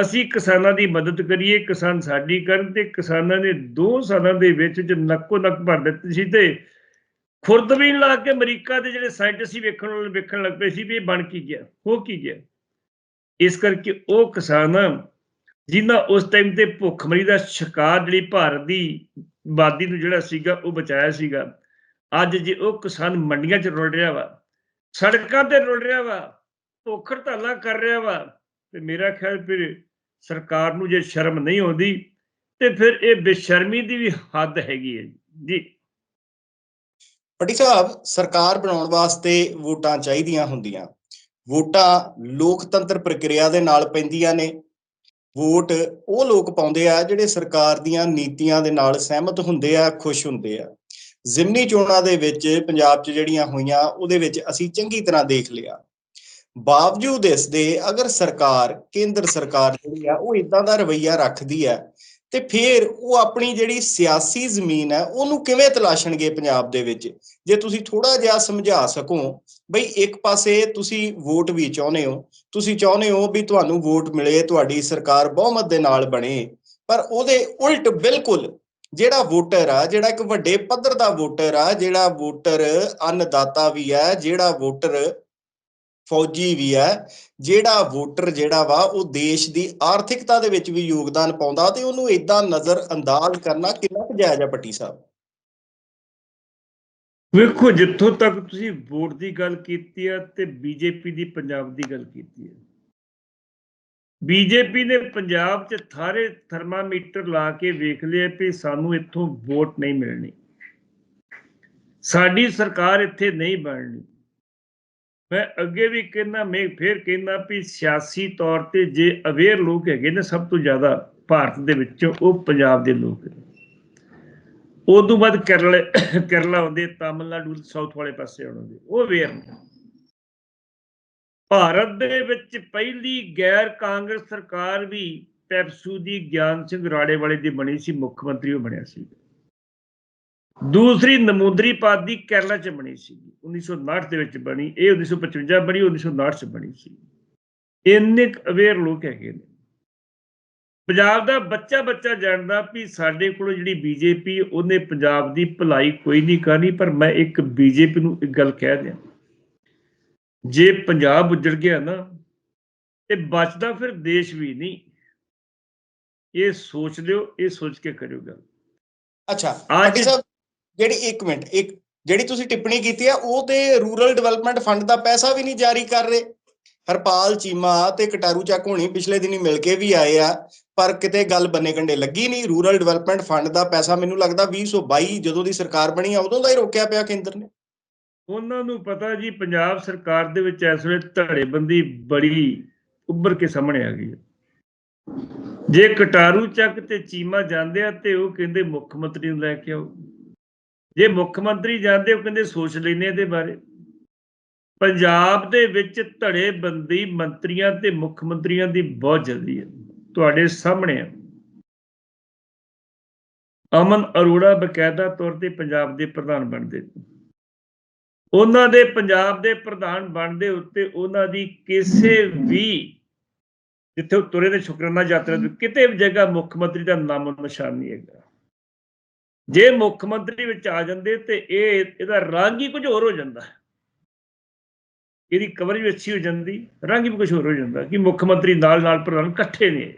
ਅਸੀਂ ਕਿਸਾਨਾਂ ਦੀ ਮਦਦ ਕਰੀਏ ਕਿਸਾਨ ਸਾਡੀ ਕਰਨ ਤੇ ਕਿਸਾਨਾਂ ਨੇ 2 ਸਾਲਾਂ ਦੇ ਵਿੱਚ ਜ ਨੱਕੋ ਨੱਕ ਭਰ ਦਿੱਤੀ ਸੀ ਤੇ ਖੁਰਦਬੀਨ ਲਾ ਕੇ ਅਮਰੀਕਾ ਦੇ ਜਿਹੜੇ ਸਾਇੰਟਿਸਟ ਸੀ ਵੇਖਣ ਵਾਲੇ, ਵੇਖਣ ਲੱਗ ਪਏ ਸੀ ਵੀ ਇਹ ਬਣ ਕੀ ਗਿਆ, ਹੋ ਕੀ ਗਿਆ। ਇਸ ਕਰਕੇ ਉਹ ਕਿਸਾਨ ਜਿਨ੍ਹਾਂ ਉਸ ਟਾਈਮ ਤੇ ਭੁੱਖਮਰੀ ਦਾ ਸ਼ਿਕਾਰ ਜਿਹੜੀ ਭਾਰਤ ਦੀ ਆਬਾਦੀ ਨੂੰ ਜਿਹੜਾ ਸੀਗਾ, ਉਹ ਬਚਾਇਆ ਸੀਗਾ। ਅੱਜ ਜੇ ਉਹ ਕਿਸਾਨ ਮੰਡੀਆਂ 'ਚ ਰੁਲ ਰਿਹਾ ਵਾ, ਸੜਕਾਂ ਤੇ ਰੁਲ ਰਿਹਾ ਵਾ ਭੁੱਖ ਹੜਤਾਲਾਂ ਕਰ ਰਿਹਾ ਵਾ, ਤੇ ਮੇਰਾ ਖਿਆਲ ਫਿਰ ਸਰਕਾਰ ਨੂੰ ਜੇ ਸ਼ਰਮ ਨਹੀਂ ਆਉਂਦੀ, ਤੇ ਫਿਰ ਇਹ ਬੇਸ਼ਰਮੀ ਦੀ ਵੀ ਹੱਦ ਹੈਗੀ ਹੈ। ਜੀ। ਪਟੀ ਸਾਹਿਬ, ਸਰਕਾਰ ਬਣਾਉਣ ਵਾਸਤੇ ਵੋਟਾਂ ਚਾਹੀਦੀਆਂ ਹੁੰਦੀਆਂ। ਵੋਟਾਂ ਲੋਕਤੰਤਰ ਪ੍ਰਕਿਰਿਆ ਦੇ ਨਾਲ ਪੈਂਦੀਆਂ ਨੇ। ਵੋਟ ਉਹ ਲੋਕ ਪਾਉਂਦੇ ਆ ਜਿਹੜੇ ਸਰਕਾਰ ਦੀਆਂ ਨੀਤੀਆਂ ਦੇ ਨਾਲ ਸਹਿਮਤ ਹੁੰਦੇ ਆ, ਖੁਸ਼ ਹੁੰਦੇ ਆ। ਜ਼ਿਮਨੀ ਚੋਣਾਂ ਦੇ ਵਿੱਚ ਪੰਜਾਬ 'ਚ ਜਿਹੜੀਆਂ ਹੋਈਆਂ, ਉਹਦੇ ਵਿੱਚ ਅਸੀਂ ਚੰਗੀ ਤਰ੍ਹਾਂ ਦੇਖ ਲਿਆ। ਬਾਵਜੂਦ ਇਸ ਦੇ ਅਗਰ ਸਰਕਾਰ, ਕੇਂਦਰ ਸਰਕਾਰ ਜਿਹੜੀ ਆ, ਉਹ ਇਦਾਂ ਦਾ ਰਵਈਆ ਰੱਖਦੀ ਹੈ ਤੇ ਫਿਰ ਉਹ ਆਪਣੀ ਜਿਹੜੀ ਸਿਆਸੀ ਜ਼ਮੀਨ ਹੈ, ਉਹਨੂੰ ਕਿਵੇਂ ਤਲਾਸ਼ਣਗੇ ਪੰਜਾਬ ਦੇ ਵਿੱਚ? ਜੇ ਤੁਸੀਂ ਥੋੜਾ ਜਿਹਾ ਸਮਝਾ ਸਕੋ ਬਈ ਇੱਕ ਪਾਸੇ ਤੁਸੀਂ ਵੋਟ ਵੀ ਚਾਹੁੰਦੇ ਹੋ, ਤੁਸੀਂ ਚਾਹੁੰਦੇ ਹੋ ਵੀ ਤੁਹਾਨੂੰ ਵੋਟ ਮਿਲੇ, ਤੁਹਾਡੀ ਸਰਕਾਰ ਬਹੁਮਤ ਦੇ ਨਾਲ ਬਣੇ, ਪਰ ਉਹਦੇ ਉਲਟ ਬਿਲਕੁਲ ਜਿਹੜਾ ਵੋਟਰ ਆ, ਜਿਹੜਾ ਇੱਕ ਵੱਡੇ ਪੱਧਰ ਦਾ ਵੋਟਰ ਆ, ਜਿਹੜਾ ਵੋਟਰ ਅੰਨਦਾਤਾ ਵੀ ਆ ਜਿਹੜਾ ਵੋਟਰ ਫੌਜੀ ਵੀ ਹੈ, ਜਿਹੜਾ ਵੋਟਰ ਜਿਹੜਾ ਵਾ, ਉਹ ਦੇਸ਼ ਦੀ ਆਰਥਿਕਤਾ ਦੇ ਵਿੱਚ ਵੀ ਯੋਗਦਾਨ ਪਾਉਂਦਾ ਤੇ ਉਹਨੂੰ ਇਦਾਂ ਨਜ਼ਰ ਅੰਦਾਜ਼ ਕਰਨਾ ਕਿੰਨਾ ਕੁ ਜਾਇਜ਼ ਹੈ ਪੱਟੀ ਸਾਹਿਬ? ਵੇਖੋ, ਜਿੱਥੋਂ ਤੱਕ ਤੁਸੀਂ ਵੋਟ ਦੀ ਗੱਲ ਕੀਤੀ ਹੈ ਤੇ ਬੀਜੇਪੀ ਦੀ ਪੰਜਾਬ ਦੀ ਗੱਲ ਕੀਤੀ ਹੈ ਬੀਜੇਪੀ ਨੇ ਪੰਜਾਬ 'ਚ ਥਾਰੇ ਥਰਮਾਮੀਟਰ ਲਾ ਕੇ ਵੇਖ ਲਿਆ ਵੀ ਸਾਨੂੰ ਇੱਥੋਂ ਵੋਟ ਨਹੀਂ ਮਿਲਣੀ। ਸਾਡੀ ਸਰਕਾਰ ਇੱਥੇ ਨਹੀਂ ਬਣਨੀ। ਮੈਂ ਅੱਗੇ ਵੀ ਕਹਿੰਦਾ, ਮੈਂ ਫੇਰ ਕਹਿੰਦਾ ਵੀ ਸਿਆਸੀ ਤੌਰ ਤੇ ਜੇ ਅਵੇਅਰ ਲੋਕ ਹੈਗੇ ਨੇ, ਸਭ ਤੋਂ ਜ਼ਿਆਦਾ ਭਾਰਤ ਦੇ ਵਿੱਚ ਉਹ ਪੰਜਾਬ ਦੇ ਲੋਕ ਨੇ। ਤੋਂ ਬਾਅਦ ਕੇਰਲ, ਕੇਰਲਾ ਆਉਂਦੇ, ਤਾਮਿਲਨਾਡੂ ਸਾਊਥ ਵਾਲੇ ਪਾਸੇ ਆਉਂਦੇ, ਉਹ ਅਵੇਅਰ ਨੇ। ਭਾਰਤ ਦੇ ਵਿੱਚ ਪਹਿਲੀ ਗੈਰ ਕਾਂਗਰਸ ਸਰਕਾਰ ਵੀ ਪੈਪਸੂ ਦੀ ਗਿਆਨ ਸਿੰਘ ਰਾੜੇ ਵਾਲੇ ਦੀ ਬਣੀ ਸੀ, ਮੁੱਖ ਮੰਤਰੀ ਉਹ ਬਣਿਆ ਸੀ। ਦੂਸਰੀ ਨਮੂਦਰੀ ਪਾਦ ਦੀ ਕੇਰਲਾ ਚ ਬਣੀ ਸੀ 1959 ਦੇ ਵਿੱਚ ਬਣੀ ਇਹ 1955 ਬਣੀ 1959 ਚ ਬਣੀ ਸੀ। ਇੰਨੇ ਅਵੇਅਰ ਲੋਕ ਹੈਗੇ ਨੇ। ਪੰਜਾਬ ਦਾ ਬੱਚਾ ਬੱਚਾ ਜਾਣਦਾ ਵੀ ਸਾਡੇ ਕੋਲ ਜਿਹੜੀ ਬੀਜੇਪੀ ਉਹਨੇ ਪੰਜਾਬ ਦੀ ਭਲਾਈ ਕੋਈ ਨਹੀਂ ਕਰਨੀ ਪਰ ਮੈਂ ਇੱਕ ਬੀਜੇਪੀ ਨੂੰ ਇੱਕ ਗੱਲ ਕਹਿ ਦਿਆਂ। ਜੇ ਪੰਜਾਬ ਉੱਜੜ ਗਿਆ ਨਾ ਤੇ ਬਚਦਾ ਫਿਰ ਦੇਸ਼ ਵੀ ਨਹੀਂ। ਇਹ ਸੋਚ ਲਿਓ ਇਹ ਸੋਚ ਕੇ ਕਰਿਓ ਗੱਲ। ਅੱਛਾ ਅੱਜ- ਜਿਹੜੀ 1 ਮਿੰਟ, ਇੱਕ ਜਿਹੜੀ ਤੁਸੀਂ ਟਿੱਪਣੀ ਕੀਤੀ ਆ, ਉਹ ਤੇ ਰੂਰਲ ਡਿਵੈਲਪਮੈਂਟ ਫੰਡ ਦਾ ਪੈਸਾ ਵੀ ਨਹੀਂ ਜਾਰੀ ਕਰ ਰਹੇ। ਹਰਪਾਲ, ਚੀਮਾ ਤੇ ਕਟਾਰੂ ਚੱਕ ਹੋਣੀ ਪਿਛਲੇ ਦਿਨੀ ਮਿਲ ਕੇ ਵੀ ਆਏ ਆ, ਪਰ ਕਿਤੇ ਗੱਲ ਬੰਨੇ ਕੰਡੇ ਲੱਗੀ ਨਹੀਂ। ਰੂਰਲ ਡਿਵੈਲਪਮੈਂਟ ਫੰਡ ਦਾ ਪੈਸਾ ਮੈਨੂੰ ਲੱਗਦਾ 2022 ਜਦੋਂ ਦੀ ਸਰਕਾਰ ਬਣੀ ਆ, ਉਦੋਂ ਦਾ ਹੀ ਰੋਕਿਆ ਪਿਆ ਕੇਂਦਰ ਨੇ। ਉਹਨਾਂ ਨੂੰ ਪਤਾ ਜੀ, ਪੰਜਾਬ ਸਰਕਾਰ ਦੇ ਵਿੱਚ ਇਸ ਵੇਲੇ ਧੜੇਬੰਦੀ ਬੜੀ ਉੱਭਰ ਕੇ ਸਾਹਮਣੇ ਆ ਗਈ ਹੈ। ਜੇ ਕਟਾਰੂ ਚੱਕ ਤੇ ਚੀਮਾ ਜਾਂਦੇ ਆ ਤੇ ਉਹ ਕਹਿੰਦੇ ਮੁੱਖ ਮੰਤਰੀ ਨੂੰ ਲੈ ਕੇ ਆਓ। ਜੇ ਮੁੱਖ ਮੰਤਰੀ ਜਾਂਦੇ, ਉਹ ਕਹਿੰਦੇ ਸੋਚ ਲੈਨੇ ਇਹਦੇ ਬਾਰੇ। ਪੰਜਾਬ ਦੇ ਵਿੱਚ ਧੜੇਬੰਦੀ ਮੰਤਰੀਆਂ ਤੇ ਮੁੱਖ ਮੰਤਰੀਆਂ ਦੀ ਬਹੁਤ ਜਲਦੀ ਹੈ। ਤੁਹਾਡੇ ਸਾਹਮਣੇ ਆ। ਅਮਨ ਅਰੋੜਾ ਬਕਾਇਦਾ ਤੌਰ ਤੇ ਪੰਜਾਬ ਦੇ ਪ੍ਰਧਾਨ ਬਣਦੇ। ਉਹਨਾਂ ਦੇ ਪੰਜਾਬ ਦੇ ਪ੍ਰਧਾਨ ਬਣਦੇ ਉੱਤੇ ਉਹਨਾਂ ਦੀ ਕਿਸੇ ਵੀ ਜਿੱਥੇ ਉਹ ਤੁਰੇ ਦੇ ਸ਼ੁਕਰਾਨਾ ਯਾਤਰਾ ਤੇ ਕਿਤੇ ਵੀ ਜਗ੍ਹਾ ਮੁੱਖ ਮੰਤਰੀ ਦਾ ਨਾਮ ਨਿਸ਼ਾਨ ਨਹੀਂ ਹੈਗਾ। ਜੇ ਮੁੱਖ ਮੰਤਰੀ ਵਿੱਚ ਆ ਜਾਂਦੇ ਤੇ ਇਹ ਇਹਦਾ ਰੰਗ ਹੀ ਕੁਝ ਹੋਰ ਹੋ ਜਾਂਦਾ। ਇਹਦੀ ਕਵਰੇਜ ਅੱਛੀ ਹੋ ਜਾਂਦੀ, ਰੰਗ ਵੀ ਕੁਝ ਹੋਰ ਹੋ ਜਾਂਦਾ ਕਿ ਮੁੱਖ ਮੰਤਰੀ ਨਾਲ ਨਾਲ ਪ੍ਰਧਾਨ ਇਕੱਠੇ ਨੇ।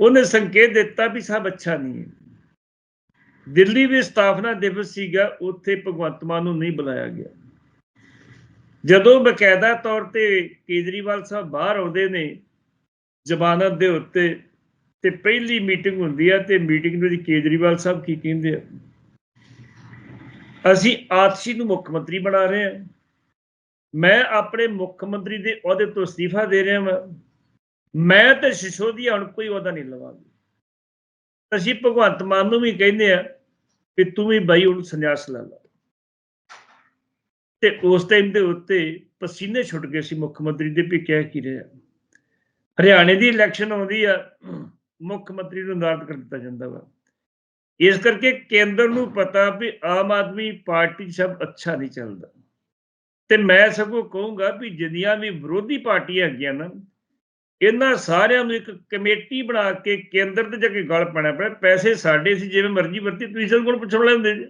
ਉਹਨੇ ਸੰਕੇਤ ਦਿੱਤਾ ਵੀ ਸਭ ਅੱਛਾ ਨਹੀਂ ਹੈ। ਦਿੱਲੀ ਵੀ ਸਥਾਪਨਾ ਦਿਵਸ ਸੀਗਾ, ਉੱਥੇ ਭਗਵੰਤ ਮਾਨ ਨੂੰ ਨਹੀਂ ਬੁਲਾਇਆ ਗਿਆ। ਜਦੋਂ ਬਕਾਇਦਾ ਤੌਰ ਤੇ ਕੇਜਰੀਵਾਲ ਸਾਹਿਬ ਬਾਹਰ ਆਉਂਦੇ ਨੇ, ਜ਼ਮਾਨਤ ਦੇ ਉੱਤੇ ਤੇ ਪਹਿਲੀ ਮੀਟਿੰਗ ਹੁੰਦੀ ਆ ਤੇ ਮੀਟਿੰਗ ਵਿੱਚ ਕੇਜਰੀਵਾਲ ਸਾਹਿਬ ਕੀ ਕਹਿੰਦੇ ਆ? ਅਸੀਂ ਆਤਸ਼ੀ ਨੂੰ ਮੁੱਖ ਮੰਤਰੀ ਬਣਾ ਰਹੇ ਹਾਂ। ਮੈਂ ਆਪਣੇ ਮੁੱਖ ਮੰਤਰੀ ਦੇ ਅਹੁਦੇ ਤੋਂ ਅਸਤੀਫਾ ਦੇ ਰਿਹਾ ਹਾਂ ਮੈਂ ਤੇ ਸਿਸੋਦੀਆ ਹੁਣ ਕੋਈ ਅਹੁਦਾ ਨਹੀਂ ਲਵਾਂਗਾ। ਅਸੀਂ ਭਗਵੰਤ ਮਾਨ ਨੂੰ ਵੀ ਕਹਿੰਦੇ ਆ ਕਿ ਤੂੰ ਵੀ ਬਾਈ ਹੁਣ ਸੰਨਿਆਸ ਲੈ ਲੈ। ਤੇ ਉਸ ਟਾਈਮ ਦੇ ਉੱਤੇ ਪਸੀਨੇ ਛੁੱਟ ਗਏ ਸੀ ਮੁੱਖ ਮੰਤਰੀ ਦੇ ਵੀ ਕਹਿ ਕੀ ਰਿਹਾ। ਹਰਿਆਣੇ ਦੀ ਇਲੈਕਸ਼ਨ ਆਉਂਦੀ ਆ। ਮੁੱਖ ਮੰਤਰੀ ਨੂੰ ਨਾਰਦ ਕਰ ਦਿੱਤਾ ਜਾਂਦਾ ਵਾ। ਇਸ ਕਰਕੇ ਕੇਂਦਰ ਨੂੰ ਪਤਾ ਵੀ ਆਮ ਆਦਮੀ ਪਾਰਟੀ ਸਭ ਅੱਛਾ ਨਹੀਂ ਚੱਲਦਾ। ਤੇ ਮੈਂ ਸਗੋਂ ਕਹੂੰਗਾ ਵੀ ਜਿੰਨੀਆਂ ਵੀ ਵਿਰੋਧੀ ਪਾਰਟੀਆਂ ਹੈਗੀਆਂ ਨਾ, ਇਹਨਾਂ ਸਾਰਿਆਂ ਨੂੰ ਇੱਕ ਕਮੇਟੀ ਬਣਾ ਕੇ ਕੇਂਦਰ ਤੇ ਜਾ ਕੇ ਗੱਲ ਪਾਣਾ। ਪਿਆ ਪੈਸੇ ਸਾਡੇ ਸੀ, ਜਿਵੇਂ ਮਰਜ਼ੀ ਵਰਤੀ, ਤੁਸੀਂ ਸਭ ਕੋਲ ਪੁੱਛਣ ਲੈਂਦੇ ਜੀ।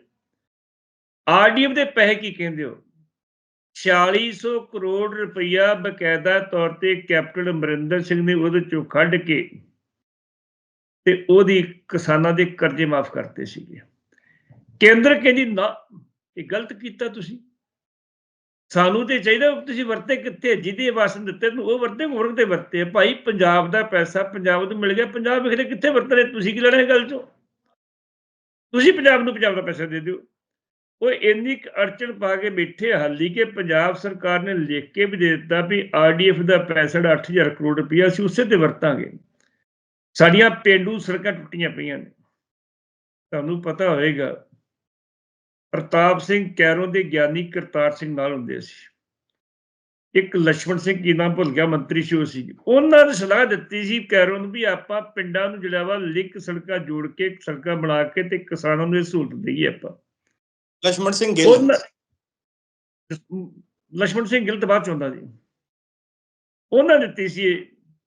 ਆਰਡੀਐਫ ਦੇ ਪੈਸੇ ਕੀ ਕਹਿੰਦੇ ਹੋ? 4600 ਕਰੋੜ ਰੁਪਈਆ ਬਕਾਇਦਾ ਤੌਰ ਤੇ ਕੈਪਟਨ ਅਮਰਿੰਦਰ ਸਿੰਘ ਨੇ ਉਹਦੇ ਚੋਂ ਕੱਢ ਕੇ ਤੇ ਉਹਦੀ ਕਿਸਾਨਾਂ ਦੇ ਕਰਜ਼ੇ ਮਾਫ ਕਰਤੇ ਸੀਗੇ। ਕੇਂਦਰ ਕਹਿੰਦੀ, ਨਾ, ਇਹ ਗਲਤ ਕੀਤਾ ਤੁਸੀਂ। ਸਾਨੂੰ ਤੇ ਚਾਹੀਦਾ ਤੁਸੀਂ ਵਰਤੇ ਕਿੱਥੇ? ਜਿਹਦੇ ਵਾਸਤੇ ਦਿੱਤੇ ਨੂੰ ਉਹ ਵਰਤੇ, ਹੋਰ ਤੇ ਵਰਤੇ। ਭਾਈ, ਪੰਜਾਬ ਦਾ ਪੈਸਾ, ਪੰਜਾਬ ਨੂੰ ਮਿਲ ਗਿਆ। ਪੰਜਾਬ ਵਿਖਰੇ ਕਿੱਥੇ ਵਰਤ ਰਹੇ ਤੁਸੀਂ ਕੀ ਲੈਣਾ ਗੱਲ ਚੋਂ? ਤੁਸੀਂ ਪੰਜਾਬ ਨੂੰ ਪੰਜਾਬ ਦਾ ਪੈਸਾ ਦੇ ਦਿਓ। ਉਹ ਇੰਨੀ ਕੁ ਅੜਚਣ ਪਾ ਕੇ ਬੈਠੇ ਹਾਲੀ ਕਿ ਪੰਜਾਬ ਸਰਕਾਰ ਨੇ ਲਿਖ ਕੇ ਵੀ ਦੇ ਦਿੱਤਾ ਵੀ ਆਰਡੀਐਫ ਦਾ ਪੈਸਾ ਜਿਹੜਾ 8000 ਕਰੋੜ ਰੁਪਇਆ ਅਸੀਂ ਉਸੇ ਤੇ ਵਰਤਾਂਗੇ। ਸਾਡੀਆਂ ਪੇਂਡੂ ਸੜਕਾਂ ਟੁੱਟੀਆਂ ਪਈਆਂ ਨੇ। ਤੁਹਾਨੂੰ ਪਤਾ ਹੋਵੇਗਾ ਪ੍ਰਤਾਪ ਸਿੰਘ ਕੈਰੋਂ ਦੇ ਗਿਆਨੀ ਕਰਤਾਰ ਸਿੰਘ ਨਾਲ ਹੁੰਦੇ ਸੀ। ਇੱਕ ਲక్ష్మణ ਸਿੰਘ ਕੀ ਨਾਮ ਭੁੱਲ ਗਿਆ ਮੰਤਰੀ ਸ਼ੋ ਸੀ ਉਹਨਾਂ ਨੇ ਸਲਾਹ ਦਿੱਤੀ ਸੀ ਕੈਰੋਂ ਨੂੰ ਵੀ ਆਪਾਂ ਪਿੰਡਾਂ ਨੂੰ ਜਿਹੜਾ ਵਾ ਲਿੰਕ ਸੜਕਾਂ ਜੋੜ ਕੇ ਸੜਕਾਂ ਬਣਾ ਕੇ ਤੇ ਕਿਸਾਨਾਂ ਨੂੰ ਇਹ ਸਹੂਲਤ ਦੇਈਏ ਆਪਾਂ। ਲక్ష్మణ ਸਿੰਘ ਗਿੱਲ। ਲక్ష్మణ ਸਿੰਘ ਗਿੱਲ ਤੋਂ ਬਾਅਦ ਚ ਚੋਂਦਾ ਜੀ ਉਹਨਾਂ ਦਿੱਤੀ ਸੀ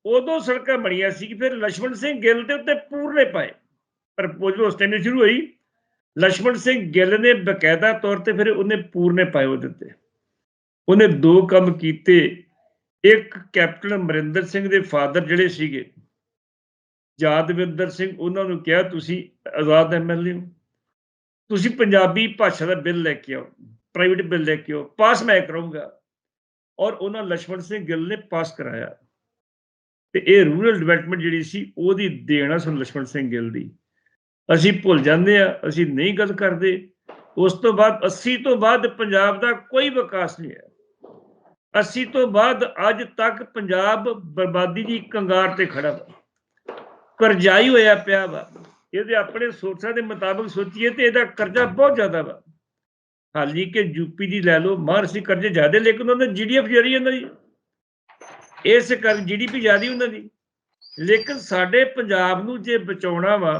ਉਦੋਂ ਸੜਕਾਂ ਬਣੀਆਂ ਸੀ ਕਿ ਫਿਰ ਲక్ష్మణ ਸਿੰਘ ਗਿੱਲ ਦੇ ਉੱਤੇ ਪੂਰਨੇ ਪਏ। ਪ੍ਰਪੋਜ਼ਲ ਉਸ ਟਾਈਮ ਸ਼ੁਰੂ ਹੋਈ। ਲక్ష్మణ ਸਿੰਘ ਗਿੱਲ ਨੇ ਬਕਾਇਦਾ ਤੌਰ ਤੇ ਫਿਰ ਉਹਨੇ ਪੂਰਨੇ ਪਾਏ ਉਹ ਦਿੱਤੇ ਉਹਨੇ ਦੋ ਕੰਮ ਕੀਤੇ। ਇੱਕ ਕੈਪਟਨ ਅਮਰਿੰਦਰ ਸਿੰਘ ਦੇ ਫਾਦਰ ਜਿਹੜੇ ਸੀਗੇ। ਜਾਦਵਿੰਦਰ ਸਿੰਘ, ਉਹਨਾਂ ਨੂੰ ਕਿਹਾ, ਤੁਸੀਂ ਆਜ਼ਾਦ ਐਮਐਲਏ ਹੋ। ਤੁਸੀਂ ਪੰਜਾਬੀ ਭਾਸ਼ਾ ਦਾ ਬਿੱਲ ਲੈ ਕੇ ਆਓ ਪ੍ਰਾਈਵੇਟ ਬਿੱਲ ਲੈ ਕੇ ਆਓ। ਪਾਸ ਮੈਂ ਕਰਾਂਗਾ ਔਰ ਉਹਨਾਂ ਲక్ష్మణ ਸਿੰਘ ਗਿੱਲ ਨੇ ਪਾਸ ਕਰਾਇਆ। ਤੇ ਇਹ ਰੂਰਲ ਡਿਵੈਲਪਮੈਂਟ ਜਿਹੜੀ ਸੀ, ਉਹਦੀ ਦੇਣ ਆ ਸਾਨੂੰ ਲక్ష్మణ ਸਿੰਘ ਗਿੱਲ ਦੀ। ਅਸੀਂ ਭੁੱਲ ਜਾਂਦੇ ਆ, ਅਸੀਂ ਨਹੀਂ ਗੱਲ ਕਰਦੇ। ਉਸ ਤੋਂ ਬਾਅਦ 80 ਤੋਂ ਬਾਅਦ ਪੰਜਾਬ ਦਾ ਕੋਈ ਵਿਕਾਸ ਨਹੀਂ ਹੈ 80 ਤੋਂ ਬਾਅਦ ਅੱਜ ਤੱਕ ਪੰਜਾਬ ਬਰਬਾਦੀ ਦੀ ਕੰਗਾਰ ਤੇ ਖੜਾ ਹੈ ਕਰਜ਼ਾਈ ਹੋਇਆ ਪਿਆ ਵਾ। ਇਹਦੇ ਆਪਣੇ ਸੋਚਾਂ ਦੇ ਮੁਤਾਬਕ ਸੋਚੀਏ ਤੇ ਇਹਦਾ ਕਰਜ਼ਾ ਬਹੁਤ ਜ਼ਿਆਦਾ ਵਾ। ਹਾਲੀ ਕਿ ਯੂਪੀ ਦੀ ਲੈ ਲਓ ਮਾਰਸੀ ਕਰਜ਼ੇ ਜ਼ਿਆਦੇ, ਲੇਕਿਨ ਉਹਨਾਂ ਨੇ ਜੀਡੀਐਫ ਜਰੀ ਇਹਨਾਂ ਦੀ। ਇਸ ਕਰ ਜੀਡੀਪੀ ਜ਼ਿਆਦੀ ਉਹਨਾਂ ਦੀ ਲੇਕਿਨ ਸਾਡੇ ਪੰਜਾਬ ਨੂੰ ਜੇ ਬਚਾਉਣਾ ਵਾ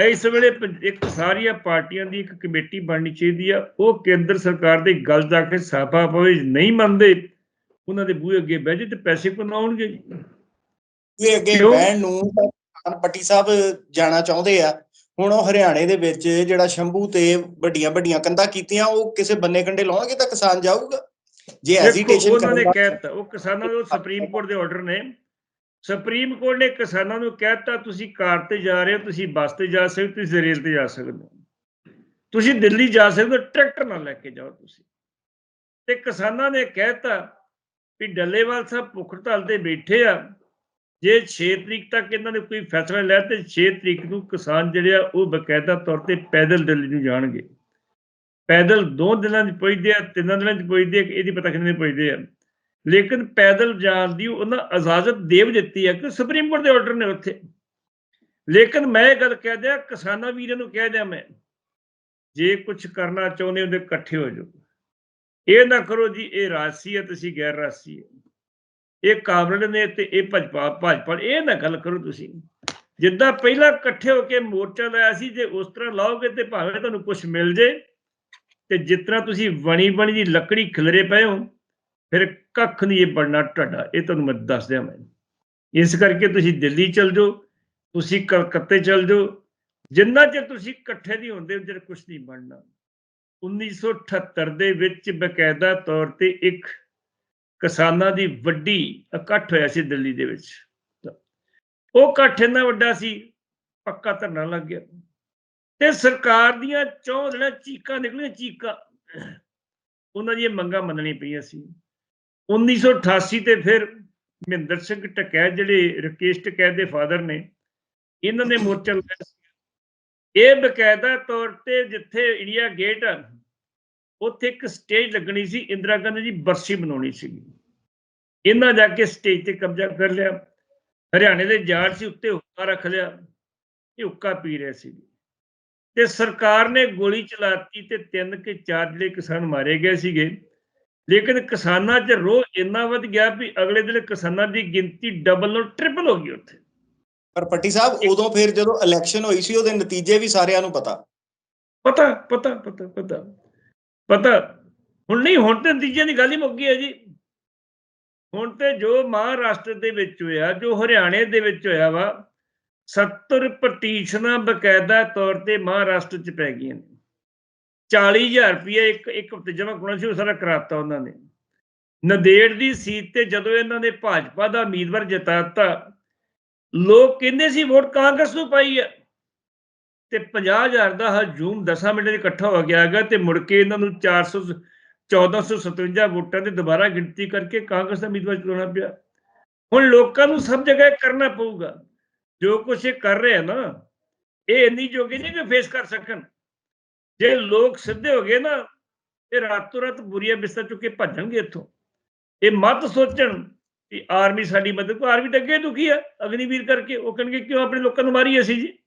ਇਸ ਵੇਲੇ ਇੱਕ ਸਾਰੀਆਂ ਪਾਰਟੀਆਂ ਦੀ ਇੱਕ ਕਮੇਟੀ ਬਣਨੀ ਚਾਹੀਦੀ ਆ। ਉਹ ਕੇਂਦਰ ਸਰਕਾਰ ਦੇ ਗੱਲ ਜਾ ਕੇ ਸਾਫਾ ਪਵੇ ਨਹੀਂ ਮੰਨਦੇ ਉਹਨਾਂ ਦੇ ਬੂਹੇ ਅੱਗੇ ਬਹਿ ਜੇ ਤੇ ਪੈਸੇ ਕੋਲ ਆਉਣਗੇ ਜੀ? ਇਹ ਅੱਗੇ? ਬਹਿਣ ਨੂੰ ਪੱਟੀ ਸਾਹਿਬ ਜਾਣਾ ਚਾਹੁੰਦੇ ਆ। ਹੁਣ ਉਹ ਹਰਿਆਣੇ ਦੇ ਵਿੱਚ ਜਿਹੜਾ ਸ਼ੰਭੂ ਤੇ ਵੱਡੀਆਂ ਵੱਡੀਆਂ ਕੰਧਾਂ ਕੀਤੀਆਂ ਉਹ ਕਿਸੇ ਬੰਨੇ ਕੰਡੇ ਲਾਉਣਗੇ ਤਾਂ ਕਿਸਾਨ ਜਾਊਗਾ। ਜੇ ਦੇਖੋ ਐਜੀਟੇਸ਼ਨ ਉਹਨਾਂ ਨੇ ਕਹਿਤਾ ਉਹ ਕਿਸਾਨਾਂ ਨੂੰ ਸੁਪਰੀਮ ਕੋਰਟ ਦੇ ਆਰਡਰ ਨੇ। ਸੁਪਰੀਮ ਕੋਰਟ ਨੇ ਕਿਸਾਨਾਂ ਨੂੰ ਕਹਿਤਾ ਤੁਸੀਂ ਕਾਰ ਤੇ ਜਾ ਰਹੇ ਹੋ ਤੁਸੀਂ ਬੱਸ ਤੇ ਜਾ ਸਕਦੇ ਹੋ, ਤੁਸੀਂ ਰੇਲ ਤੇ ਜਾ ਸਕਦੇ ਹੋ। ਤੁਸੀਂ ਦਿੱਲੀ ਜਾ ਸਕਦੇ ਹੋ ਟਰੈਕਟਰ ਨਾਲ ਲੈ ਕੇ ਜਾਓ ਤੁਸੀਂ। ਤੇ ਕਿਸਾਨਾਂ ਨੇ ਕਹਿਤਾ ਵੀ ਡੱਲੇਵਾਲ ਸਾਹਿਬ ਭੁੱਖ ਹੜਤਾਲ ਤੇ ਬੈਠੇ ਆ। ਜੇ 6 ਤਰੀਕ ਤੱਕ ਇਹਨਾਂ ਨੇ ਕੋਈ ਫੈਸਲਾ ਲਿਆ ਤੇ 6 ਤਰੀਕ ਨੂੰ ਕਿਸਾਨ ਜਿਹੜੇ ਆ ਉਹ ਬਕਾਇਦਾ ਤੌਰ ਤੇ ਪੈਦਲ ਦਿੱਲੀ ਨੂੰ ਜਾਣਗੇ। ਪੈਦਲ ਦੋ ਦਿਨਾਂ 'ਚ ਪਹੁੰਚਦੇ ਆ, ਤਿੰਨਾਂ ਦਿਨਾਂ 'ਚ ਪਹੁੰਚਦੇ ਆ ਇਹਦੀ ਪਤਾ ਕਿੰਨੇ ਦਿਨ ਪਹੁੰਚਦੇ ਆ। ਲੇਕਿਨ ਪੈਦਲ ਜਾਣ ਦੀ ਉਹਨਾਂ ਇਜਾਜ਼ਤ ਦੇ ਦਿੱਤੀ ਹੈ ਕਿ ਸੁਪਰੀਮ ਕੋਰਟ ਦੇ ਆਰਡਰ ਨੇ ਉੱਥੇ। ਲੇਕਿਨ ਮੈਂ ਇਹ ਗੱਲ ਕਹਿ ਦਿਆਂ, ਕਿਸਾਨਾਂ ਵੀਰਾਂ ਨੂੰ ਕਹਿ ਦਿਆਂ ਮੈਂ, ਜੇ ਕੁਝ ਕਰਨਾ ਚਾਹੁੰਦੇ ਹੋ ਤੇ ਇਕੱਠੇ ਹੋ ਜਾਓ। ਇਹ ਨਾ ਕਰੋ ਜੀ, ਇਹ ਰਾਜਸੀ ਹੈ ਤੁਸੀਂ ਗੈਰ ਰਾਜਸੀ ਹੈ ਇਹ ਕਾਬਲ ਨੇ ਤੇ ਇਹ ਭਾਜਪਾ ਭਾਜਪਾ, ਇਹ ਨਾ ਗੱਲ ਕਰੋ ਤੁਸੀਂ। ਜਿੱਦਾਂ ਪਹਿਲਾਂ ਇਕੱਠੇ ਹੋ ਕੇ ਮੋਰਚਾ ਲਾਇਆ ਸੀ, ਜੇ ਉਸ ਤਰ੍ਹਾਂ ਲਾਓਗੇ ਤੇ ਭਾਵੇਂ ਤੁਹਾਨੂੰ ਕੁਝ ਮਿਲ ਜੇ ਤੇ ਜਿਸ ਤਰ੍ਹਾਂ ਤੁਸੀਂ ਬਣੀ ਬਣੀ ਦੀ ਲੱਕੜੀ ਖਿਲਰੇ ਪਏ ਹੋ, ਫਿਰ ਕੱਖ ਨਹੀਂ ਇਹ ਬਣਨਾ ਤੁਹਾਡਾ, ਇਹ ਤੁਹਾਨੂੰ ਮੈਂ ਦੱਸ ਦਿਆਂ ਮੈਂ। ਇਸ ਕਰਕੇ ਤੁਸੀਂ ਦਿੱਲੀ ਚਲ ਜਾਓ, ਤੁਸੀਂ ਕਲਕੱਤੇ ਚਲ ਜਾਓ, ਜਿੰਨਾ ਚਿਰ ਤੁਸੀਂ ਇਕੱਠੇ ਨਹੀਂ ਹੁੰਦੇ ਉਧਰ ਕੁਝ ਨਹੀਂ ਬਣਨਾ। 1978 ਦੇ ਵਿੱਚ ਬਕਾਇਦਾ ਤੌਰ ਤੇ ਇੱਕ ਕਿਸਾਨਾਂ ਦੀ ਵੱਡੀ ਇਕੱਠ ਹੋਇਆ ਸੀ ਦਿੱਲੀ ਦੇ ਵਿੱਚ। ਉਹ ਇਕੱਠ ਇੰਨਾ ਵੱਡਾ ਸੀ, ਪੱਕਾ ਧਰਨਾ ਲੱਗ ਗਿਆ। ਤੇ ਸਰਕਾਰ ਦੀਆਂ ਚੌਂ ਜਿਹੜਾ ਚੀਕਾਂ ਨਿਕਲੀਆਂ, ਚੀਕਾਂ। ਉਹਨਾਂ ਦੀਆਂ ਮੰਗਾਂ ਮੰਨਣੀਆਂ ਪਈਆਂ ਸੀ। 1988 ਤੇ ਫਿਰ ਮਹਿੰਦਰ ਸਿੰਘ ਟਕੈਤ ਜਿਹੜੇ ਰਕੇਸ਼ ਟਕੈਤ ਦੇ ਫਾਦਰ ਨੇ, ਇਹਨਾਂ ਨੇ ਮੋਰਚਾ ਲਾਇਆ ਸੀ। ਇਹ ਬਕਾਇਦਾ ਤੌਰ ਤੇ ਜਿੱਥੇ ਇੰਡੀਆ ਗੇਟ ਆ, ਉੱਥੇ ਇੱਕ ਸਟੇਜ ਲੱਗਣੀ ਸੀ, ਇੰਦਰਾ ਗਾਂਧੀ ਦੀ ਬਰਸੀ ਬਣਾਉਣੀ ਸੀ ਇਹਨਾਂ ਜਾ ਕੇ ਸਟੇਜ ਤੇ ਕਬਜ਼ਾ ਕਰ ਲਿਆ। ਹਰਿਆਣੇ ਦੇ ਜਾਟ ਸੀ, ਉੱਤੇ ਹੁੱਕਾ ਰੱਖ ਲਿਆ। ਇਹ ਹੁੱਕਾ ਪੀ ਰਹੇ ਸੀ। ਤੇ ਸਰਕਾਰ ਨੇ ਗੋਲੀ ਚਲਾਤੀ ਤੇ ਤਿੰਨ ਕੇ ਚਾਰ ਜਿਹੜੇ ਕਿਸਾਨ ਮਾਰੇ ਗਏ ਸੀਗੇ। ਲੇਕਿਨ ਕਿਸਾਨਾਂ 'ਚ ਰੋਹ ਇੰਨਾ ਵੱਧ ਗਿਆ ਵੀ ਅਗਲੇ ਦਿਨ ਕਿਸਾਨਾਂ ਦੀ ਗਿਣਤੀ ਡਬਲ ਨੂੰ ਟ੍ਰਿਪਲ ਹੋ ਗਈ ਉੱਥੇ। ਪਰ ਪੱਟੀ ਸਾਹਿਬ ਉਦੋਂ ਫਿਰ ਜਦੋਂ ਇਲੈਕਸ਼ਨ ਹੋਈ ਸੀ ਉਹਦੇ ਨਤੀਜੇ ਵੀ ਸਾਰਿਆਂ ਨੂੰ ਪਤਾ। ਪਤਾ ਪਤਾ ਪਤਾ ਪਤਾ। ਪਤਾ ਹੁਣ ਨਹੀਂ ਹੁਣ ਤੇ ਨਤੀਜੇ ਦੀ ਗੱਲ ਹੀ ਮੁੱਕ ਗਈ ਹੈ ਜੀ। ਹੁਣ ਤੇ ਜੋ ਮਹਾਰਾਸ਼ਟਰ ਦੇ ਵਿੱਚ ਹੋਇਆ ਜੋ ਹਰਿਆਣੇ ਦੇ ਵਿੱਚ ਹੋਇਆ ਵਾ 70 ਪਟੀਸ਼ਨਾਂ ਬਕਾਇਦਾ ਤੌਰ ਤੇ ਮਹਾਰਾਸ਼ਟਰ ਚ ਪੈ ਗਈਆਂ ਨੇ। 40000 ਰੁਪਏ ਇੱਕ ਇੱਕ ਹਫ਼ਤੇ ਜਮ੍ਹਾਂ ਕਰਾਉਣਾ ਸੀ, ਉਹ ਸਾਰਾ ਕਰਾਤਾ ਉਹਨਾਂ ਨੇ। ਨੰਦੇੜ ਦੀ ਸੀਟ ਤੇ ਜਦੋਂ ਇਹਨਾਂ ਨੇ ਭਾਜਪਾ ਦਾ ਉਮੀਦਵਾਰ ਜਿਤਾਤਾ, ਲੋਕ ਕਹਿੰਦੇ ਸੀ ਵੋਟ ਕਾਂਗਰਸ ਨੂੰ ਪਾਈ ਹੈ ਤੇ 50000 ਦਾ ਹਜੂਮ 10 ਮਿੰਟ 'ਚ ਇਕੱਠਾ ਹੋ ਗਿਆ ਹੈਗਾ ਤੇ ਮੁੜ ਕੇ ਇਹਨਾਂ ਨੂੰ 400 1457 ਵੋਟਾਂ ਤੇ ਦੁਬਾਰਾ ਗਿਣਤੀ ਕਰਕੇ ਕਾਂਗਰਸ ਦਾ ਉਮੀਦਵਾਰ ਚੁਣਾਉਣਾ ਪਿਆ। ਹੁਣ ਲੋਕਾਂ ਨੂੰ ਸਭ ਜਗ੍ਹਾ ਕਰਨਾ ਪਊਗਾ। ਜੋ ਕੁਝ ਇਹ ਕਰ ਰਹੇ ਆ ਨਾ, ਇਹ ਇੰਨੀ ਜੋਗੇ ਨਹੀਂ ਕਿ ਫੇਸ ਕਰ ਸਕਣ। ਜੇ ਲੋਕ ਸਿੱਧੇ ਹੋ ਗਏ ਨਾ ਇਹ ਰਾਤੋਂ ਰਾਤ ਬੁਰੀਆਂ ਬਿਸਤਰ ਚੁੱਕ ਕੇ ਭੱਜਣਗੇ ਇੱਥੋਂ। ਇਹ ਮਤ ਸੋਚਣ ਕਿ ਆਰਮੀ ਸਾਡੀ ਮਦਦ ਕੋ, ਆਰਮੀ ਤਾਂ ਅੱਗੇ ਦੁਖੀ ਆ, ਅਗਨੀਵੀਰ ਕਰਕੇ। ਉਹ ਕਹਿਣਗੇ, ਕਿਉਂ ਆਪਣੇ ਲੋਕਾਂ ਨੂੰ ਮਾਰੀ ਅਸੀਂ ਜੀ?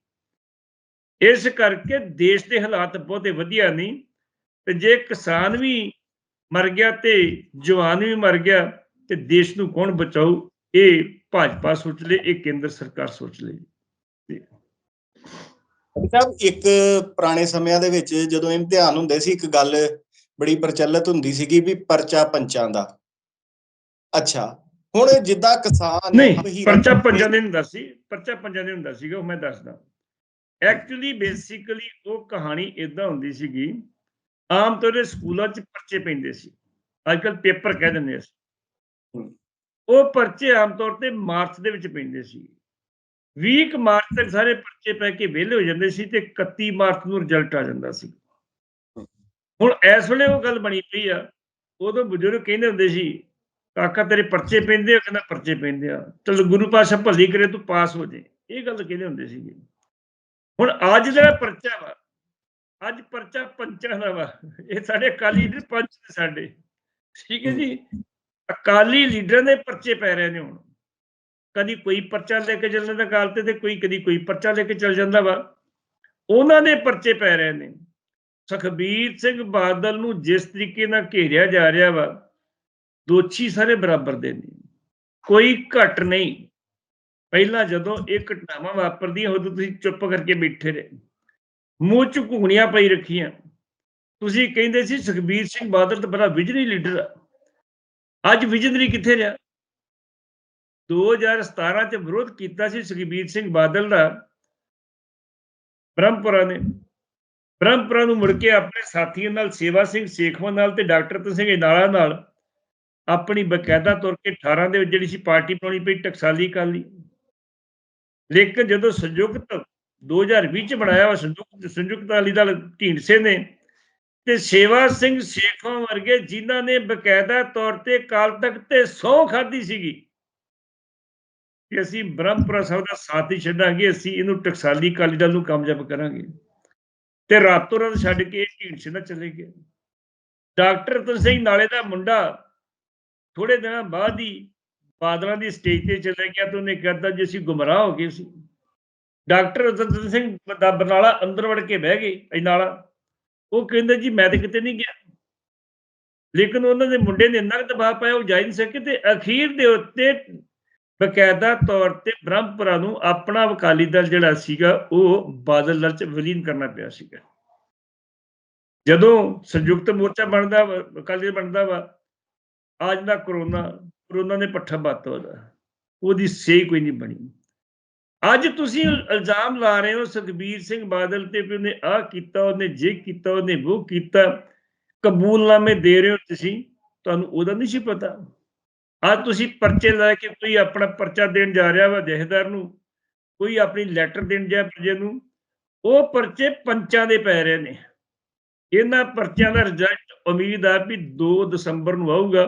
ਇਸ ਕਰਕੇ ਦੇਸ਼ ਦੇ ਹਾਲਾਤ ਬਹੁਤੇ ਵਧੀਆ ਨਹੀਂ। ਤੇ ਜੇ ਕਿਸਾਨ ਵੀ ਮਰ ਗਿਆ ਤੇ ਜਵਾਨ ਵੀ ਮਰ ਗਿਆ, ਤੇ ਦੇਸ਼ ਨੂੰ ਕੌਣ ਬਚਾਊ? ਇਹ ਭਾਜਪਾ ਸੋਚ ਲੇ ਇਹ ਕੇਂਦਰ ਸਰਕਾਰ ਸੋਚ ਲੇ ਸਾਹਿਬ ਇੱਕ ਪੁਰਾਣੇ ਸਮਿਆਂ ਦੇ ਵਿੱਚ ਜਦੋਂ ਇਮਤਿਹਾਨ ਹੁੰਦੇ ਸੀ ਇੱਕ ਗੱਲ ਬੜੀ ਪ੍ਰਚਲਿਤ ਹੁੰਦੀ ਸੀਗੀ ਵੀ ਪਰਚਾ ਪੰਚਾਂ ਦਾ। ਅੱਛਾ ਹੁਣ ਜਿੱਦਾਂ ਕਿਸਾਨ ਨਹੀਂ ਪਰਚਾ ਪੰਜਾਂ ਦੇ ਹੁੰਦਾ ਸੀ। ਪਰਚਾ ਪੰਜਾਂ ਦੇ ਹੁੰਦਾ ਸੀਗਾ ਉਹ ਮੈਂ ਦੱਸਦਾ। ਐਕਚੁਅਲੀ ਬੇਸਿਕਲੀ ਉਹ ਕਹਾਣੀ ਇਦਾਂ ਹੁੰਦੀ ਸੀਗੀ ਆਮ ਤੌਰ ਤੇ ਸਕੂਲਾਂ 'ਚ ਪਰਚੇ ਪੈਂਦੇ ਸੀ। ਅੱਜ ਕੱਲ ਪੇਪਰ ਕਹਿ ਦਿੰਦੇ ਹਮ। ਉਹ ਪਰਚੇ ਆਮ ਤੌਰ ਤੇ ਮਾਰਚ ਦੇ ਵਿੱਚ ਪੈਂਦੇ ਸੀ। 20 ਮਾਰਚ ਤੱਕ ਸਾਰੇ ਪਰਚੇ ਪੈ ਕੇ ਵਿਹਲੇ ਹੋ ਜਾਂਦੇ ਸੀ ਤੇ 31 ਮਾਰਚ ਨੂੰ ਰਿਜ਼ਲਟ ਆ ਜਾਂਦਾ ਸੀ। ਹੁਣ ਇਸ ਵੇਲੇ ਉਹ ਗੱਲ ਬਣੀ ਪਈ ਆ। ਉਦੋਂ ਬਜ਼ੁਰਗ ਕਹਿੰਦੇ ਹੁੰਦੇ ਸੀ, ਕਾਕਾ, ਤੇਰੇ ਪਰਚੇ ਪੈਂਦੇ ਆ ਕਹਿੰਦਾ ਪਰਚੇ ਪੈਂਦੇ ਆ। ਚਲ ਗੁਰੂ ਪਾਤਸ਼ਾਹ ਭਲੀ ਕਰੇ, ਤੂੰ ਪਾਸ ਹੋ ਜੇ। ਇਹ ਗੱਲ ਕਹਿੰਦੇ ਹੁੰਦੇ ਸੀਗੇ। ਹੁਣ ਅੱਜ ਜਿਹੜਾ ਪਰਚਾ ਵਾ, ਅੱਜ ਪਰਚਾ ਪੰਚਾਂ ਦਾ ਵਾ, ਇਹ ਸਾਡੇ ਅਕਾਲੀ ਲੀਡਰ ਪੰਚ ਨੇ ਸਾਡੇ। ਠੀਕ ਹੈ ਜੀ? ਅਕਾਲੀ ਲੀਡਰਾਂ ਦੇ ਪਰਚੇ ਪੈ ਰਹੇ ਨੇ ਹੁਣ। ਕਦੀ ਕੋਈ ਪਰਚਾ ਲੈ ਕੇ ਚੱਲ ਜਾਂਦਾ ਕਾਲ ਤੇ ਤੇ, ਕੋਈ ਕਦੀ ਕੋਈ ਪਰਚਾ ਲੈ ਕੇ ਚੱਲ ਜਾਂਦਾ ਵਾ। ਉਹਨਾਂ ਦੇ ਪਰਚੇ ਪੈ ਰਹੇ ਨੇ। ਸੁਖਬੀਰ ਸਿੰਘ ਬਾਦਲ ਨੂੰ ਜਿਸ ਤਰੀਕੇ ਨਾਲ ਘੇਰਿਆ ਜਾ ਰਿਹਾ ਵਾ, ਦੋਸ਼ੀ ਸਾਰੇ ਬਰਾਬਰ ਦੇ ਨੇ। ਕੋਈ ਘਟ ਨਹੀਂ। ਪਹਿਲਾਂ ਜਦੋਂ ਇਹ ਘਟਨਾਵਾਂ ਵਾਪਰਦੀਆਂ ਉਦੋਂ ਤੁਸੀਂ ਚੁੱਪ ਕਰਕੇ ਬੈਠੇ ਰਹੇ। ਮੂੰਹ ਚ ਘੁੰਗਣੀਆਂ ਪਈ ਰੱਖੀਆਂ। ਤੁਸੀਂ ਕਹਿੰਦੇ ਸੀ ਸੁਖਬੀਰ ਸਿੰਘ ਬਾਦਲ ਤਾਂ ਬੜਾ ਵਿਜਨਰੀ ਲੀਡਰ ਆ। ਅੱਜ ਵਿਜਨਰੀ ਕਿੱਥੇ ਰਿਹਾ? 2017 ਚ ਵਿਰੋਧ ਕੀਤਾ ਸੀ ਸੁਖਬੀਰ ਸਿੰਘ ਬਾਦਲ ਦਾ। ਬ੍ਰਹਮਪੁਰਾ ਨੇ। ਬ੍ਰਹਮਪੁਰਾ ਨੂੰ ਮੁੜ ਕੇ ਆਪਣੇ ਸਾਥੀਆਂ ਨਾਲ, ਸੇਵਾ ਸਿੰਘ ਸੇਖਵਾਂ ਨਾਲ ਤੇ ਡਾਕਟਰ ਰਤਨ ਸਿੰਘ ਨਾਲਾ ਨਾਲ ਆਪਣੀ ਬਕਾਇਦਾ ਤੌਰ ਤੇ 18 ਦੇ ਵਿੱਚ ਜਿਹੜੀ ਸੀ ਪਾਰਟੀ ਬਣਾਉਣੀ ਪਈ, ਟਕਸਾਲੀ ਕਰ ਲਈ ਲੇਕਿਨ ਜਦੋਂ ਸੰਯੁਕਤ 2020 ਚ ਬਣਾਇਆ ਵਾ ਸੰਯੁਕਤ ਸੰਯੁਕਤ ਅਕਾਲੀ ਦਲ ਢੀਂਡਸੇ ਨੇ ਤੇ ਸੇਵਾ ਸਿੰਘ ਸੇਖਵਾਂ ਵਰਗੇ ਜਿਨ੍ਹਾਂ ਨੇ ਬਕਾਇਦਾ ਤੌਰ ਤੇ ਕਾਲ ਤੱਕ ਤੇ ਸਹੁੰ ਖਾਧੀ ਸੀਗੀ, ਕਿ ਅਸੀਂ ਬ੍ਰਹਮਪੁਰਾ ਸਾਹਿਬ ਦਾ ਸਾਥ ਹੀ ਛੱਡਾਂਗੇ, ਅਸੀਂ ਇਹਨੂੰ ਟਕਸਾਲੀ ਅਕਾਲੀ ਦਲ ਨੂੰ ਕਾਮਯਾਬ ਕਰਾਂਗੇ। ਤੇ ਰਾਤੋਂ ਰਾਤ ਛੱਡ ਕੇ ਇਹ ਢੀਂਡਸੇ ਨਾਲ ਚਲੇ ਗਏ। ਡਾਕਟਰ ਰਤਨ ਸਿੰਘ ਨਾਲੇ ਦਾ ਮੁੰਡਾ ਥੋੜੇ ਦਿਨਾਂ ਬਾਅਦ ਹੀ ਬਾਦਲਾਂ ਦੀ ਸਟੇਜ ਤੇ ਚਲੇ ਗਿਆ ਤੇ ਉਹਨੇ ਕਹਿੰਦਾ ਜੇ, ਅਸੀਂ ਗੁੰਮਰਾਹ ਹੋ ਗਏ ਸੀ। ਡਾਕਟਰ ਰਤਨ ਸਿੰਘ ਦਾ ਬਰਨਾਲਾ ਅੰਦਰ ਵੜ ਕੇ ਬਹਿ ਗਏ ਇਨਾਲਾ ਉਹ ਕਹਿੰਦੇ ਜੀ ਮੈਂ ਤੇ ਕਿਤੇ ਨਹੀਂ ਗਿਆ। ਲੇਕਿਨ ਉਹਨਾਂ ਦੇ ਮੁੰਡੇ ਨੇ ਇੰਨਾ ਦਬਾਅ ਪਾਇਆ ਉਹ ਜਾ ਨਹੀਂ ਸਕੇ ਤੇ ਅਖੀਰ ਦੇ ਉੱਤੇ ਬਕਾਇਦਾ ਤੌਰ ਤੇ ਬ੍ਰਹਮਪੁਰਾ ਨੂੰ ਆਪਣਾ ਅਕਾਲੀ ਦਲ ਜਿਹੜਾ ਸੀਗਾ ਉਹ ਬਾਦਲ ਦਲ ਚ ਵਿਲੀਨ ਕਰਨਾ ਪਿਆ ਸੀਗਾ। ਜਦੋਂ ਸੰਯੁਕਤ ਮੋਰਚਾ ਬਣਦਾ ਅਕਾਲੀ ਦਲ ਬਣਦਾ ਵਾ ਅੱਜ ਦਾ ਕਰੋਨਾ ਕਰੋਨਾ ਨੇ ਪੱਠਾ ਬਾਤਾ ਉਹਦਾ ਉਹਦੀ ਸਹੀ ਕੋਈ ਨਹੀਂ ਬਣੀ। ਅੱਜ ਤੁਸੀਂ ਇਲਜ਼ਾਮ ਲਾ ਰਹੇ ਹੋ ਸੁਖਬੀਰ ਸਿੰਘ ਬਾਦਲ ਤੇ ਵੀ ਉਹਨੇ ਆਹ ਕੀਤਾ, ਉਹਨੇ ਜੇ ਕੀਤਾ, ਉਹਨੇ ਉਹ ਕੀਤਾ। ਕਬੂਲਨਾਮੇ ਦੇ ਰਹੇ ਹੋ ਤੁਸੀਂ, ਤੁਹਾਨੂੰ ਉਹਦਾ ਨਹੀਂ ਸੀ ਪਤਾ। ਅੱਜ ਤੁਸੀਂ ਪਰਚੇ ਲੈ ਕੇ ਕੋਈ ਆਪਣਾ ਪਰਚਾ ਦੇਣ ਜਾ ਰਿਹਾ ਵਾ ਜਥੇਦਾਰ ਨੂੰ, ਕੋਈ ਆਪਣੀ ਲੈਟਰ ਦੇਣ ਜਾ ਪ੍ਰਜੇ ਨੂੰ, ਉਹ ਪਰਚੇ ਪੰਚਾਂ ਦੇ ਪੈ ਰਹੇ ਨੇ। ਇਹਨਾਂ ਪਰਚਿਆਂ ਦਾ ਰਿਜ਼ਲਟ ਉਮੀਦ ਆ ਵੀ 2 ਦਸੰਬਰ ਨੂੰ ਆਊਗਾ।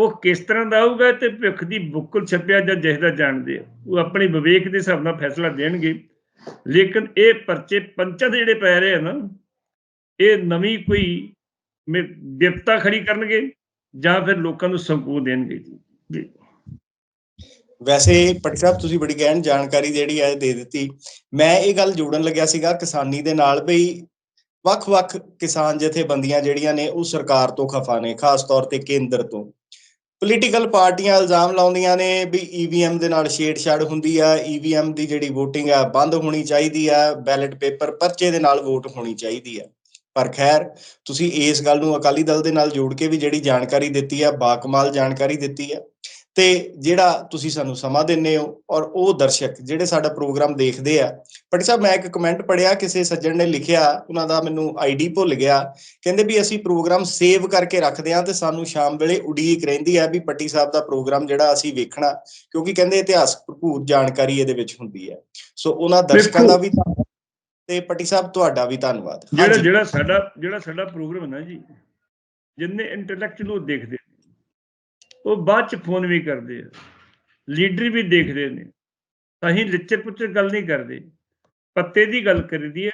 ਉਹ ਕਿਸ ਤਰ੍ਹਾਂ ਦਾ ਆਊਗਾ ਤੇ ਭਵਿੱਖ ਦੀ ਬੁੱਕਲ ਛਪਿਆ ਜਾਂ ਜਿਹਦਾ ਜਾਣਦੇ ਆ। ਉਹ ਆਪਣੇ ਵਿਵੇਕ ਦੇ ਹਿਸਾਬ ਨਾਲ ਫੈਸਲਾ ਦੇਣਗੇ। ਲੇਕਿਨ ਇਹ ਪਰਚੇ ਪੰਚਾਂ ਦੇ ਜਿਹੜੇ ਪੈ ਰਹੇ ਆ ਨਾ, ਇਹ ਨਵੀਂ ਕੋਈ ਵਿਪਤਾ ਖੜੀ ਕਰਨਗੇ ਜਾਂ ਫਿਰ ਲੋਕਾਂ ਨੂੰ ਸੰਕੂ ਦੇਣਗੇ ਜੀ। ਵੈਸੇ ਪਟਿਆਲਾ ਸਾਹਿਬ, ਤੁਸੀਂ ਬੜੀ ਗਹਿਣ ਜਾਣਕਾਰੀ ਜਿਹੜੀ ਹੈ ਦੇ ਦਿੱਤੀ। ਮੈਂ ਇਹ ਗੱਲ ਜੋੜਨ ਲੱਗਿਆ ਸੀਗਾ ਕਿਸਾਨੀ ਦੇ ਨਾਲ ਵੀ ਵੱਖ-ਵੱਖ ਕਿਸਾਨ ਜਥੇਬੰਦੀਆਂ ਜਿਹੜੀਆਂ ਨੇ ਉਹ ਸਰਕਾਰ ਤੋਂ ਖਫਾ ਨੇ, ਖਾਸ ਤੌਰ ਤੇ ਕੇਂਦਰ ਤੋਂ। ਪੋਲੀਟੀਕਲ ਪਾਰਟੀਆਂ ਇਲਜ਼ਾਮ ਲਾਉਂਦੀਆਂ ਨੇ ਵੀ ਈਵੀਐਮ ਦੇ ਨਾਲ ਛੇੜਛਾੜ ਹੁੰਦੀ ਆ ਈਵੀਐਮ ਦੀ ਜਿਹੜੀ VOTING ਆ ਬੰਦ ਹੋਣੀ ਚਾਹੀਦੀ ਆ ਬੈਲਟ ਪੇਪਰ ਪਰਚੇ ਦੇ ਨਾਲ ਵੋਟ ਹੋਣੀ ਚਾਹੀਦੀ ਆ। ਪਰ ਖੈਰ, ਤੁਸੀਂ ਇਸ ਗੱਲ ਨੂੰ ਅਕਾਲੀ ਦਲ ਦੇ ਨਾਲ ਜੋੜ ਕੇ ਵੀ ਜਿਹੜੀ ਜਾਣਕਾਰੀ ਦਿੱਤੀ ਆ, ਬਾਕਮਾਲ ਜਾਣਕਾਰੀ ਦਿੱਤੀ ਆ ਤੇ ਜਿਹੜਾ ਤੁਸੀਂ ਸਾਨੂੰ ਸਮਾਂ ਦਿੰਦੇ ਹੋ ਔਰ ਉਹ ਦਰਸ਼ਕ ਜਿਹੜੇ ਸਾਡਾ ਪ੍ਰੋਗਰਾਮ ਦੇਖਦੇ ਆ ਪਟਿ ਸਾਹਿਬ ਮੈਂ ਇੱਕ ਕਮੈਂਟ ਪੜਿਆ ਕਿਸੇ ਸੱਜਣ ਨੇ ਲਿਖਿਆ ਉਹਨਾਂ ਦਾ ਮੈਨੂੰ ਆਈਡੀ ਭੁੱਲ ਗਿਆ ਕਹਿੰਦੇ ਵੀ ਅਸੀਂ ਪ੍ਰੋਗਰਾਮ ਸੇਵ ਕਰਕੇ ਰੱਖਦੇ ਆ ਤੇ ਸਾਨੂੰ ਸ਼ਾਮ ਵੇਲੇ ਉਡੀਕ ਰਹਿੰਦੀ ਆ ਵੀ ਪੱਟੀ ਸਾਹਿਬ ਦਾ ਪ੍ਰੋਗਰਾਮ ਜਿਹੜਾ ਅਸੀਂ ਵੇਖਣਾ ਕਿਉਂਕਿ ਕਹਿੰਦੇ ਇਤਿਹਾਸਕ ਭਰਪੂਰ ਜਾਣਕਾਰੀ ਇਹਦੇ ਵਿੱਚ ਹੁੰਦੀ ਹੈ। ਸੋ ਉਹਨਾਂ ਦਰਸ਼ਕਾਂ ਦਾ ਵੀ ਧੰਨਵਾਦ ਤੇ ਪੱਟੀ ਸਾਹਿਬ ਤੁਹਾਡਾ ਵੀ ਧੰਨਵਾਦ। ਜਿਹੜਾ। ਜਿਹੜਾ ਸਾਡਾ ਜਿਹੜਾ ਸਾਡਾ ਪ੍ਰੋਗਰਾਮ ਹੈ ਨਾ ਜੀ ਜਿੰਨੇ ਇੰਟੈਲੈਕਚੁਅਲ ਉਹ ਦੇਖਦੇ ਉਹ ਬਾਅਦ ਚ ਫੋਨ ਵੀ ਕਰਦੇ ਆ। ਲੀਡਰ ਵੀ ਦੇਖਦੇ ਨੇ। ਅਸੀਂ ਲਿੱਚਰ ਪੁੱਚਰ ਗੱਲ ਨਹੀਂ ਕਰਦੇ। ਪੱਤੇ ਦੀ ਗੱਲ ਕਰੀਦੀ ਹੈ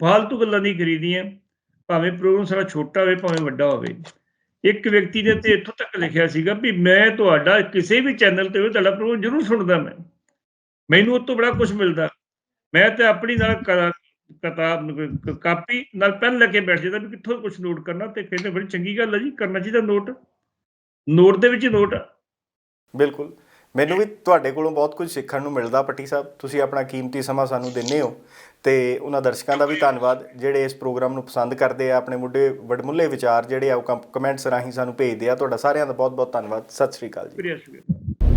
ਫਾਲਤੂ ਗੱਲਾਂ ਨਹੀਂ ਕਰੀਦੀਆਂ। ਭਾਵੇਂ ਪ੍ਰੋਗਰਾਮ ਸਾਡਾ ਛੋਟਾ ਹੋਵੇ, ਭਾਵੇਂ ਵੱਡਾ ਹੋਵੇ। ਇੱਕ ਵਿਅਕਤੀ ਨੇ ਤੇ ਇੱਥੋਂ ਤੱਕ ਲਿਖਿਆ ਸੀਗਾ ਵੀ ਮੈਂ ਤੁਹਾਡਾ ਕਿਸੇ ਵੀ ਚੈਨਲ ਤੇ ਹੋਵੇ, ਤੁਹਾਡਾ ਪ੍ਰੋਗਰਾਮ ਜ਼ਰੂਰ ਸੁਣਦਾ ਮੈਂ। ਮੈਨੂੰ ਉਹ ਤੋਂ ਬੜਾ ਕੁਝ ਮਿਲਦਾ। ਮੈਂ ਤੇ ਆਪਣੀ ਨਾਲ ਕ- ਕਿਤਾਬ ਕਾਪੀ ਨਾਲ ਪੈਨ ਲੈ ਕੇ ਬੈਠ ਜਾਂਦਾ ਵੀ ਕਿੱਥੋਂ ਕੁਝ ਨੋਟ ਕਰਨਾ ਤੇ ਕਹਿੰਦੇ ਬੜੀ ਚੰਗੀ ਗੱਲ ਹੈ ਜੀ, ਕਰਨਾ ਚਾਹੀਦਾ ਨੋਟ ਨੋਟ ਦੇ ਵਿੱਚ ਨੋਟ ਆ। ਬਿਲਕੁਲ। ਮੈਨੂੰ ਵੀ ਤੁਹਾਡੇ ਕੋਲੋਂ ਬਹੁਤ ਕੁਝ ਸਿੱਖਣ ਨੂੰ ਮਿਲਦਾ ਪੱਟੀ ਸਾਹਿਬ। ਤੁਸੀਂ ਆਪਣਾ ਕੀਮਤੀ ਸਮਾਂ ਸਾਨੂੰ ਦਿੰਦੇ ਹੋ ਤੇ ਉਹਨਾਂ ਦਰਸ਼ਕਾਂ ਦਾ ਵੀ ਧੰਨਵਾਦ ਜਿਹੜੇ ਇਸ ਪ੍ਰੋਗਰਾਮ ਨੂੰ ਪਸੰਦ ਕਰਦੇ ਆ ਆਪਣੇ ਮੁੱਢੇ ਵਡਮੁੱਲੇ ਵਿਚਾਰ ਜਿਹੜੇ ਆ ਉਹ ਕਮੈਂਟਸ ਰਾਹੀਂ ਸਾਨੂੰ ਭੇਜਦੇ ਆ। ਤੁਹਾਡਾ ਸਾਰਿਆਂ ਦਾ ਬਹੁਤ ਬਹੁਤ ਧੰਨਵਾਦ। ਸਤਿ ਸ੍ਰੀ ਅਕਾਲ ਜੀ। ਸ਼ੁਕਰੀਆ ਸ਼ੁਕਰੀਆ।